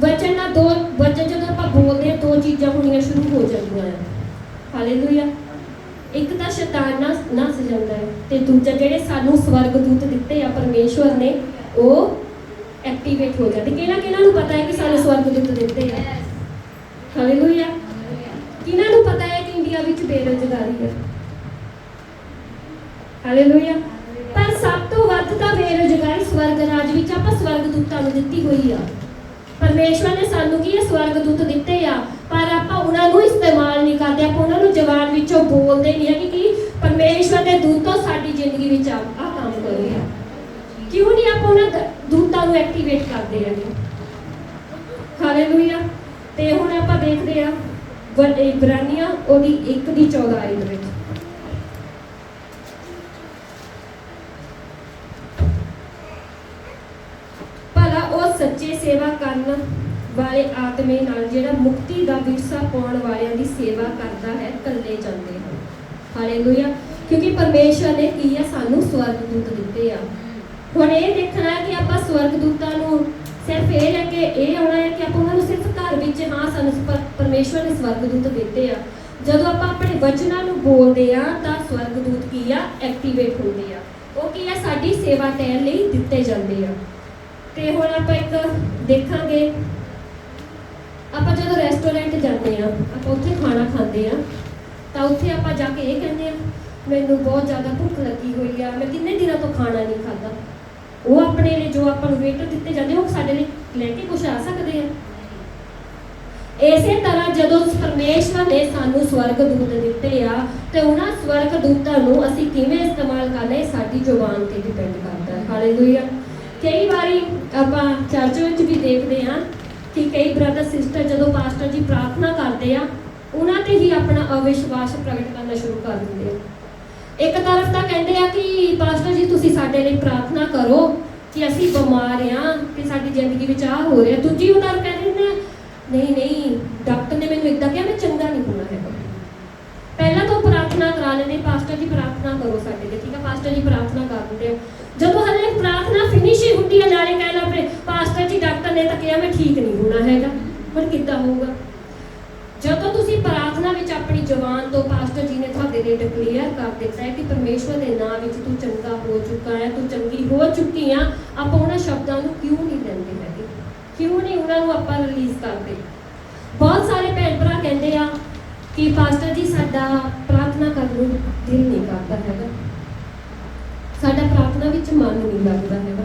ਵਚਨ ਨਾਲ ਦੋ ਵਚਨ ਜਦੋਂ ਆਪਾਂ ਬੋਲਦੇ ਆ ਦੋ ਚੀਜ਼ਾਂ ਹੋਣੀਆਂ ਸ਼ੁਰੂ ਹੋ ਜਾਂਦੀਆਂ ਆ। ਹਾਲੇਲੂਇਆ ਇੱਕ ਤਾਂ ਸ਼ੈਤਾਨ ਨਾਲ ਨਸ ਜਾਂਦਾ ਹੈ ਤੇ ਦੂਜਾ ਜਿਹੜੇ ਸਾਨੂੰ ਸਵਰਗਦੂਤ ਦਿੱਤੇ ਆ ਪਰਮੇਸ਼ਵਰ ਨੇ, ਉਹ ਐਕਟੀਵੇਟ ਹੋ ਜਾਂਦੇ। ਕਿਹਨਾਂ ਕਿਹਨਾਂ ਨੂੰ ਪਤਾ ਹੈ ਕਿ ਸਾਨੂੰ ਸਵਰਗਦੂਤ ਦਿੱਤੇ ਆ? ਹਾਲੇਲੂਇਆ ਕਿਹਨਾਂ ਨੂੰ ਪਤਾ ਹੈ ਕਿ ਇੰਡੀਆ ਵਿੱਚ ਬੇਰੁਜ਼ਗਾਰੀ ਹੈ? ਹਾਲੇਲੂਇਆ ਪਰ ਸਭ ਤੋਂ ਵੱਧ ਤਾਂ ਬੇਰੁਜ਼ਗਾਰੀ ਸਵਰਗ ਰਾਜ ਵਿੱਚ ਆਪਾਂ ਸਵਰਗ ਦੂਤਾਂ ਨੂੰ ਦਿੱਤੀ ਹੋਈ ਆ। ਪਰਮੇਸ਼ਵਰ ਨੇ ਸਾਨੂੰ ਕੀ ਇਹ ਸਵਰਗਦੂਤ ਦਿੱਤੇ ਆ? ਪਰ ਆਪਾਂ ਉਹਨਾਂ ਨੂੰ ਇਸਤੇਮਾਲ ਨਹੀਂ ਕਰਦੇ, ਆਪਾਂ ਉਹਨਾਂ ਨੂੰ ਜ਼ਬਾਨ ਵਿੱਚੋਂ ਬੋਲਦੇ ਨਹੀਂ ਹੈ ਕਿ ਪਰਮੇਸ਼ਵਰ ਦੇ ਦੂਤੋਂ ਸਾਡੀ ਜ਼ਿੰਦਗੀ ਵਿੱਚ ਆ ਕੰਮ ਕਰੇ ਆ। ਕਿਉਂ ਨਹੀਂ ਆਪਾਂ ਉਹਨਾਂ ਦੂਤਾਂ ਨੂੰ ਐਕਟੀਵੇਟ ਕਰਦੇ ਆ ਹਾਲੇਲੂਇਆ ਤੇ ਹੁਣ ਆਪਾਂ ਦੇਖਦੇ ਆ, ਵ- ਇਬਰਾਨੀਆਂ, ਉਹਦੀ 1 ਦੀ 14 ਆਇਤ ਵਿੱਚ ਭਲਾ ਉਹ ਸੱਚੇ ਸੇਵਾ ਕਰਨ ਵਾਲੇ ਆਤਮੇ ਨਾਲ ਜਿਹੜਾ ਮੁਕਤੀ ਦਾ ਵਿਰਸਾ ਪਾਉਣ ਵਾਲਿਆਂ ਦੀ ਸੇਵਾ ਕਰਦਾ ਹੈ, ਕੱਲੇ ਜਾਂਦੇ ਹਨ। ਹਾਲੇਲੂਇਆ ਕਿਉਂਕਿ ਪਰਮੇਸ਼ਰ ਨੇ ਕੀ ਆ, ਸਾਨੂੰ ਸਵਰਗਦੂਤ ਦਿੱਤੇ ਆ। ਹੁਣ ਇਹ ਦੇਖਣਾ ਕਿ ਆਪਾਂ ਸਵਰਗਦੂਤਾਂ ਨੂੰ ਸਿਰਫ ਇਹ ਲੈ ਕੇ ਇਹ ਆਉਣਾ ਹੈ ਕਿ ਆਪਾਂ ਉਹਨਾਂ ਨੂੰ ਸਿਰਫ ਘਰ ਵਿੱਚ ਹਾਂ, ਸਾਨੂੰ ਪਰ- ਪਰਮੇਸ਼ਵਰ ਨੇ ਸਵਰਗਦੂਤ ਦਿੱਤੇ ਆ। ਜਦੋਂ ਆਪਾਂ ਆਪਣੇ ਵਚਨਾਂ ਨੂੰ ਬੋਲਦੇ ਆ, ਤਾਂ ਸਵਰਗ ਦੂਤ ਕੀ ਆ ਐਕਟੀਵੇਟ ਹੁੰਦੇ ਆ। ਉਹ ਕੀ ਆ, ਸਾਡੀ ਸੇਵਾ ਕਰਨ ਲਈ ਦਿੱਤੇ ਜਾਂਦੇ ਆ। ਤੇ ਹੁਣ ਆਪਾਂ ਇੱਕ ਦੇਖਾਂਗੇ। ਆਪਾਂ ਜਦੋਂ ਰੈਸਟੋਰੈਂਟ ਜਾਂਦੇ ਆ ਆਪਾਂ ਉੱਥੇ ਖਾਣਾ ਖਾਂਦੇ ਆ ਤਾਂ ਉੱਥੇ ਆਪਾਂ ਜਾ ਕੇ ਇਹ ਕਹਿੰਦੇ ਆ ਮੈਨੂੰ ਬਹੁਤ ਜ਼ਿਆਦਾ ਭੁੱਖ ਲੱਗੀ ਹੋਈ ਆ, ਮੈਂ ਕਿੰਨੇ ਦਿਨਾਂ ਤੋਂ ਖਾਣਾ ਨਹੀਂ ਖਾਦਾ। ਉਹ ਆਪਣੇ ਲਈ ਜੋ ਆਪਾਂ ਨੂੰ ਵੇਟ ਦਿੱਤੇ ਜਾਂਦੇ ਉਹ ਸਾਡੇ ਲਈ ਲੈ ਕੇ ਕੁਛ ਆ ਸਕਦੇ ਆ। ਇਸੇ ਤਰ੍ਹਾਂ ਜਦੋਂ ਪਰਮੇਸ਼ਵਰ ਨੇ ਸਾਨੂੰ ਸਵਰਗ ਦੂਤ ਦਿੱਤੇ ਆ, ਤੇ ਉਹਨਾਂ ਸਵਰਗ ਦੂਤਾਂ ਨੂੰ ਅਸੀਂ ਕਿਵੇਂ ਇਸਤੇਮਾਲ ਕਰਨਾ, ਇਹ ਸਾਡੀ ਜ਼ੁਬਾਨ ਤੇ ਡਿਪੈਂਡ ਕਰਦਾ ਹੈ। ਹਾਲੇਲੂਇਆ ਕਈ ਵਾਰੀ ਆਪਾਂ ਚਰਚ ਵਿੱਚ ਵੀ ਦੇਖਦੇ ਆ ਕਿ ਕਈ ਬ੍ਰਦਰ ਸਿਸਟਰ ਜਦੋਂ ਪਾਸਟਰ ਜੀ ਪ੍ਰਾਰਥਨਾ ਕਰਦੇ ਆ, ਉਹਨਾਂ ਤੇ ਹੀ ਆਪਣਾ ਅਵਿਸ਼ਵਾਸ ਪ੍ਰਗਟ ਕਰਨਾ ਸ਼ੁਰੂ ਕਰ ਦਿੰਦੇ ਆ। ਇੱਕ ਤਰਫ ਤਾਂ ਕਹਿੰਦੇ ਆ ਕਿ ਪਾਸਟਰ ਜੀ, ਤੁਸੀਂ ਸਾਡੇ ਲਈ ਪ੍ਰਾਰਥਨਾ ਕਰੋ ਕਿ ਅਸੀਂ ਬਿਮਾਰ ਆ ਕਿ ਸਾਡੀ ਜ਼ਿੰਦਗੀ ਵਿੱਚ ਆ ਹੋ ਰਿਹਾ। ਦੂਜੀ ਉਹਨਾਂ ਕਹਿੰਦੇ ਨੇ, ਨਹੀਂ ਨਹੀਂ ਡਾਕਟਰ ਨੇ ਮੈਨੂੰ ਇਦਾਂ ਕਿਹਾ, ਮੈਂ ਚੰਗਾ ਨਹੀਂ ਹੋਣਾ ਹੈਗਾ। ਪਹਿਲਾਂ ਤਾਂ ਉਹ ਪ੍ਰਾਰਥਨਾ ਕਰਾ ਲੈਂਦੇ ਪਾਸਟਰ ਜੀ ਪ੍ਰਾਰਥਨਾ ਕਰੋ ਸਾਡੇ ਲਈ ਠੀਕ ਆ? ਪਾਸਟਰ ਜੀ ਪ੍ਰਾਰਥਨਾ ਕਰ ਦਿੰਦੇ ਹੋ ਜਦੋਂ ਹਲੇ ਪ੍ਰਾਰਥਨਾ ਫਿਨਿਸ਼ ਹੀ ਹੁੰਦੀ ਹੈ, ਨਾਲੇ ਕਹਿ ਲਾ ਪਾਸਟਰ ਜੀ ਡਾਕਟਰ ਨੇ ਤਾਂ ਕਿਹਾ ਮੈਂ ਠੀਕ ਨਹੀਂ ਹੋਣਾ ਹੈਗਾ। ਪਰ ਕਿੱਦਾਂ ਹੋਊਗਾ? ਜਦੋਂ ਤੁਸੀਂ ਪ੍ਰਾਰਥਨਾ ਵਿੱਚ ਆਪਣੀ ਜ਼ੁਬਾਨ ਤੋਂ ਪਾਸਟਰ ਜੀ ਨੇ ਤੁਹਾਡੇ ਲਈ ਡਿਕਲੇਅਰ ਕਰ ਦਿੱਤਾ ਹੈ ਕਿ ਪਰਮੇਸ਼ਵਰ ਦੇ ਨਾਮ ਵਿੱਚ ਤੂੰ ਚੰਗਾ ਹੋ ਚੁੱਕਾ ਹੈ, ਤੂੰ ਚੰਗੀ ਹੋ ਚੁੱਕੀ ਆ, ਆਪਾਂ ਉਹਨਾਂ ਸ਼ਬਦਾਂ ਨੂੰ ਕਿਉਂ ਨਹੀਂ ਲੈਂਦੇ ਹੈਗੇ? ਕਿਉਂ ਨਹੀਂ ਉਹਨਾਂ ਨੂੰ ਆਪਾਂ ਰਿਲੀਜ਼ ਕਰਦੇ? ਬਹੁਤ ਸਾਰੇ ਭੈਣ ਭਰਾ ਕਹਿੰਦੇ ਆ ਕਿ ਪਾਸਟਰ ਜੀ, ਸਾਡਾ ਪ੍ਰਾਰਥਨਾ ਕਰਨ ਨੂੰ ਦਿਲ ਨਹੀਂ ਕਰਦਾ ਹੈਗਾ। ਸਾਡਾ ਪ੍ਰਾਰਥਨਾ ਵਿੱਚ ਨਹੀਂ ਲੱਗਦਾ ਹੈਗਾ।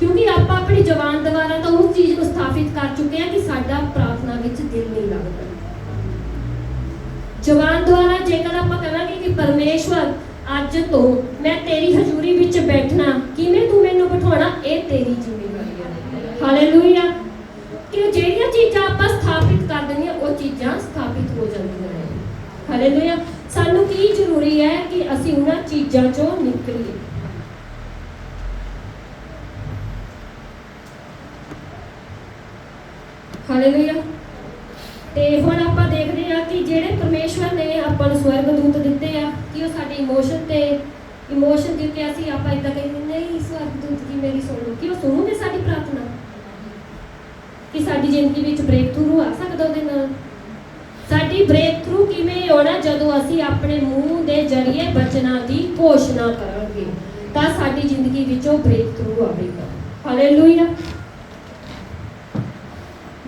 ਕਿਉਂਕਿ ਆਪਾਂ ਆਪਣੀ ਜ਼ੁਬਾਨ ਦੁਆਰਾ ਤਾਂ ਉਸ ਚੀਜ਼ ਨੂੰ ਸਥਾਪਿਤ ਕਰ ਚੁੱਕੇ ਹਾਂ ਕਿ ਸਾਡਾ ਪ੍ਰਾਰਥਨਾ ਵਿੱਚ ਦਿਲ ਨਹੀਂ ਲੱਗਦਾ। ਜ਼ੁਬਾਨ ਦੁਆਰਾ ਜੇਕਰ ਆਪਾਂ ਕਹਾਂਗੇ ਕਿ ਪਰਮੇਸ਼ਵਰ, ਅੱਜ ਤੋਂ ਮੈਂ ਤੇਰੀ ਹਜ਼ੂਰੀ ਵਿੱਚ ਬੈਠਣਾ, ਕਿਵੇਂ ਤੂੰ ਮੈਨੂੰ ਬਿਠਾਉਣਾ, ਇਹ ਤੇਰੀ ਜ਼ਿੰਮੇਵਾਰੀ ਹੈ। ਹਾਲੇਲੂਇਆ ਕਿ ਜਿਹੜੀਆਂ ਚੀਜ਼ਾਂ ਆਪਾਂ ਸਥਾਪਿਤ ਕਰ ਦਿੰਦੀਆਂ ਉਹ ਚੀਜ਼ਾਂ ਸਥਾਪਿਤ ਹੋ ਜਾਂਦੀਆਂ ਨੇ। ਹਾਲੇਲੂਇਆ ਸਾਨੂੰ ਕੀ ਜ਼ਰੂਰੀ ਹੈ ਕਿ ਅਸੀਂ ਉਹਨਾਂ ਚੀਜ਼ਾਂ ਚੋਂ ਨਿਕਲੀਏ? ਹਾਲੇਲੂਇਆ ਤੇ ਹੁਣ ਆਪਾਂ ਦੇਖਦੇ ਆ ਕਿ ਜਿਹੜੇ ਪਰਮੇਸ਼ਵਰ ਨੇ ਆਪਾਂ ਨੂੰ ਸਵਰਗ ਦੂਤ ਦਿੱਤੇ ਆ, ਕਿ ਉਹ ਸਾਡੇ ਇਮੋਸ਼ਨ ਤੇ ਇਮੋਸ਼ਨ ਦਿੱਤੇ ਅਸੀਂ ਆਪਾਂ ਇਦਾਂ ਕਹਿੰਦੇ ਨਹੀਂ ਸਵਰਗ ਦੂਤ ਜੀ ਮੇਰੀ ਸੁਣ ਲਓ? ਕਿ ਉਹ ਸੁਣੂਗੇ ਸਾਡੀ ਪ੍ਰਾਰਥਨਾ? ਕਿ ਸਾਡੀ ਜ਼ਿੰਦਗੀ ਵਿੱਚ ਬ੍ਰੇਕ ਥਰੂ ਆ ਸਕਦਾ ਉਹਦੇ ਨਾਲ? ਸਾਡੀ ਬ੍ਰੇਕ ਥਰੂ ਕਿਵੇਂ ਹੋਣਾ ਜਦੋਂ ਅਸੀਂ ਆਪਣੇ ਮੂੰਹ ਦੇ ਜ਼ਰੀਏ ਬਚਨਾਂ ਦੀ ਘੋਸ਼ਣਾ ਕਰਾਂਗੇ? ਤਾਂ ਸਾਡੀ ਜ਼ਿੰਦਗੀ ਵਿੱਚ ਉਹ ਬ੍ਰੇਕ ਥਰੂ ਆਵੇਗਾ। ਹਾਲੇਲੂਇਆ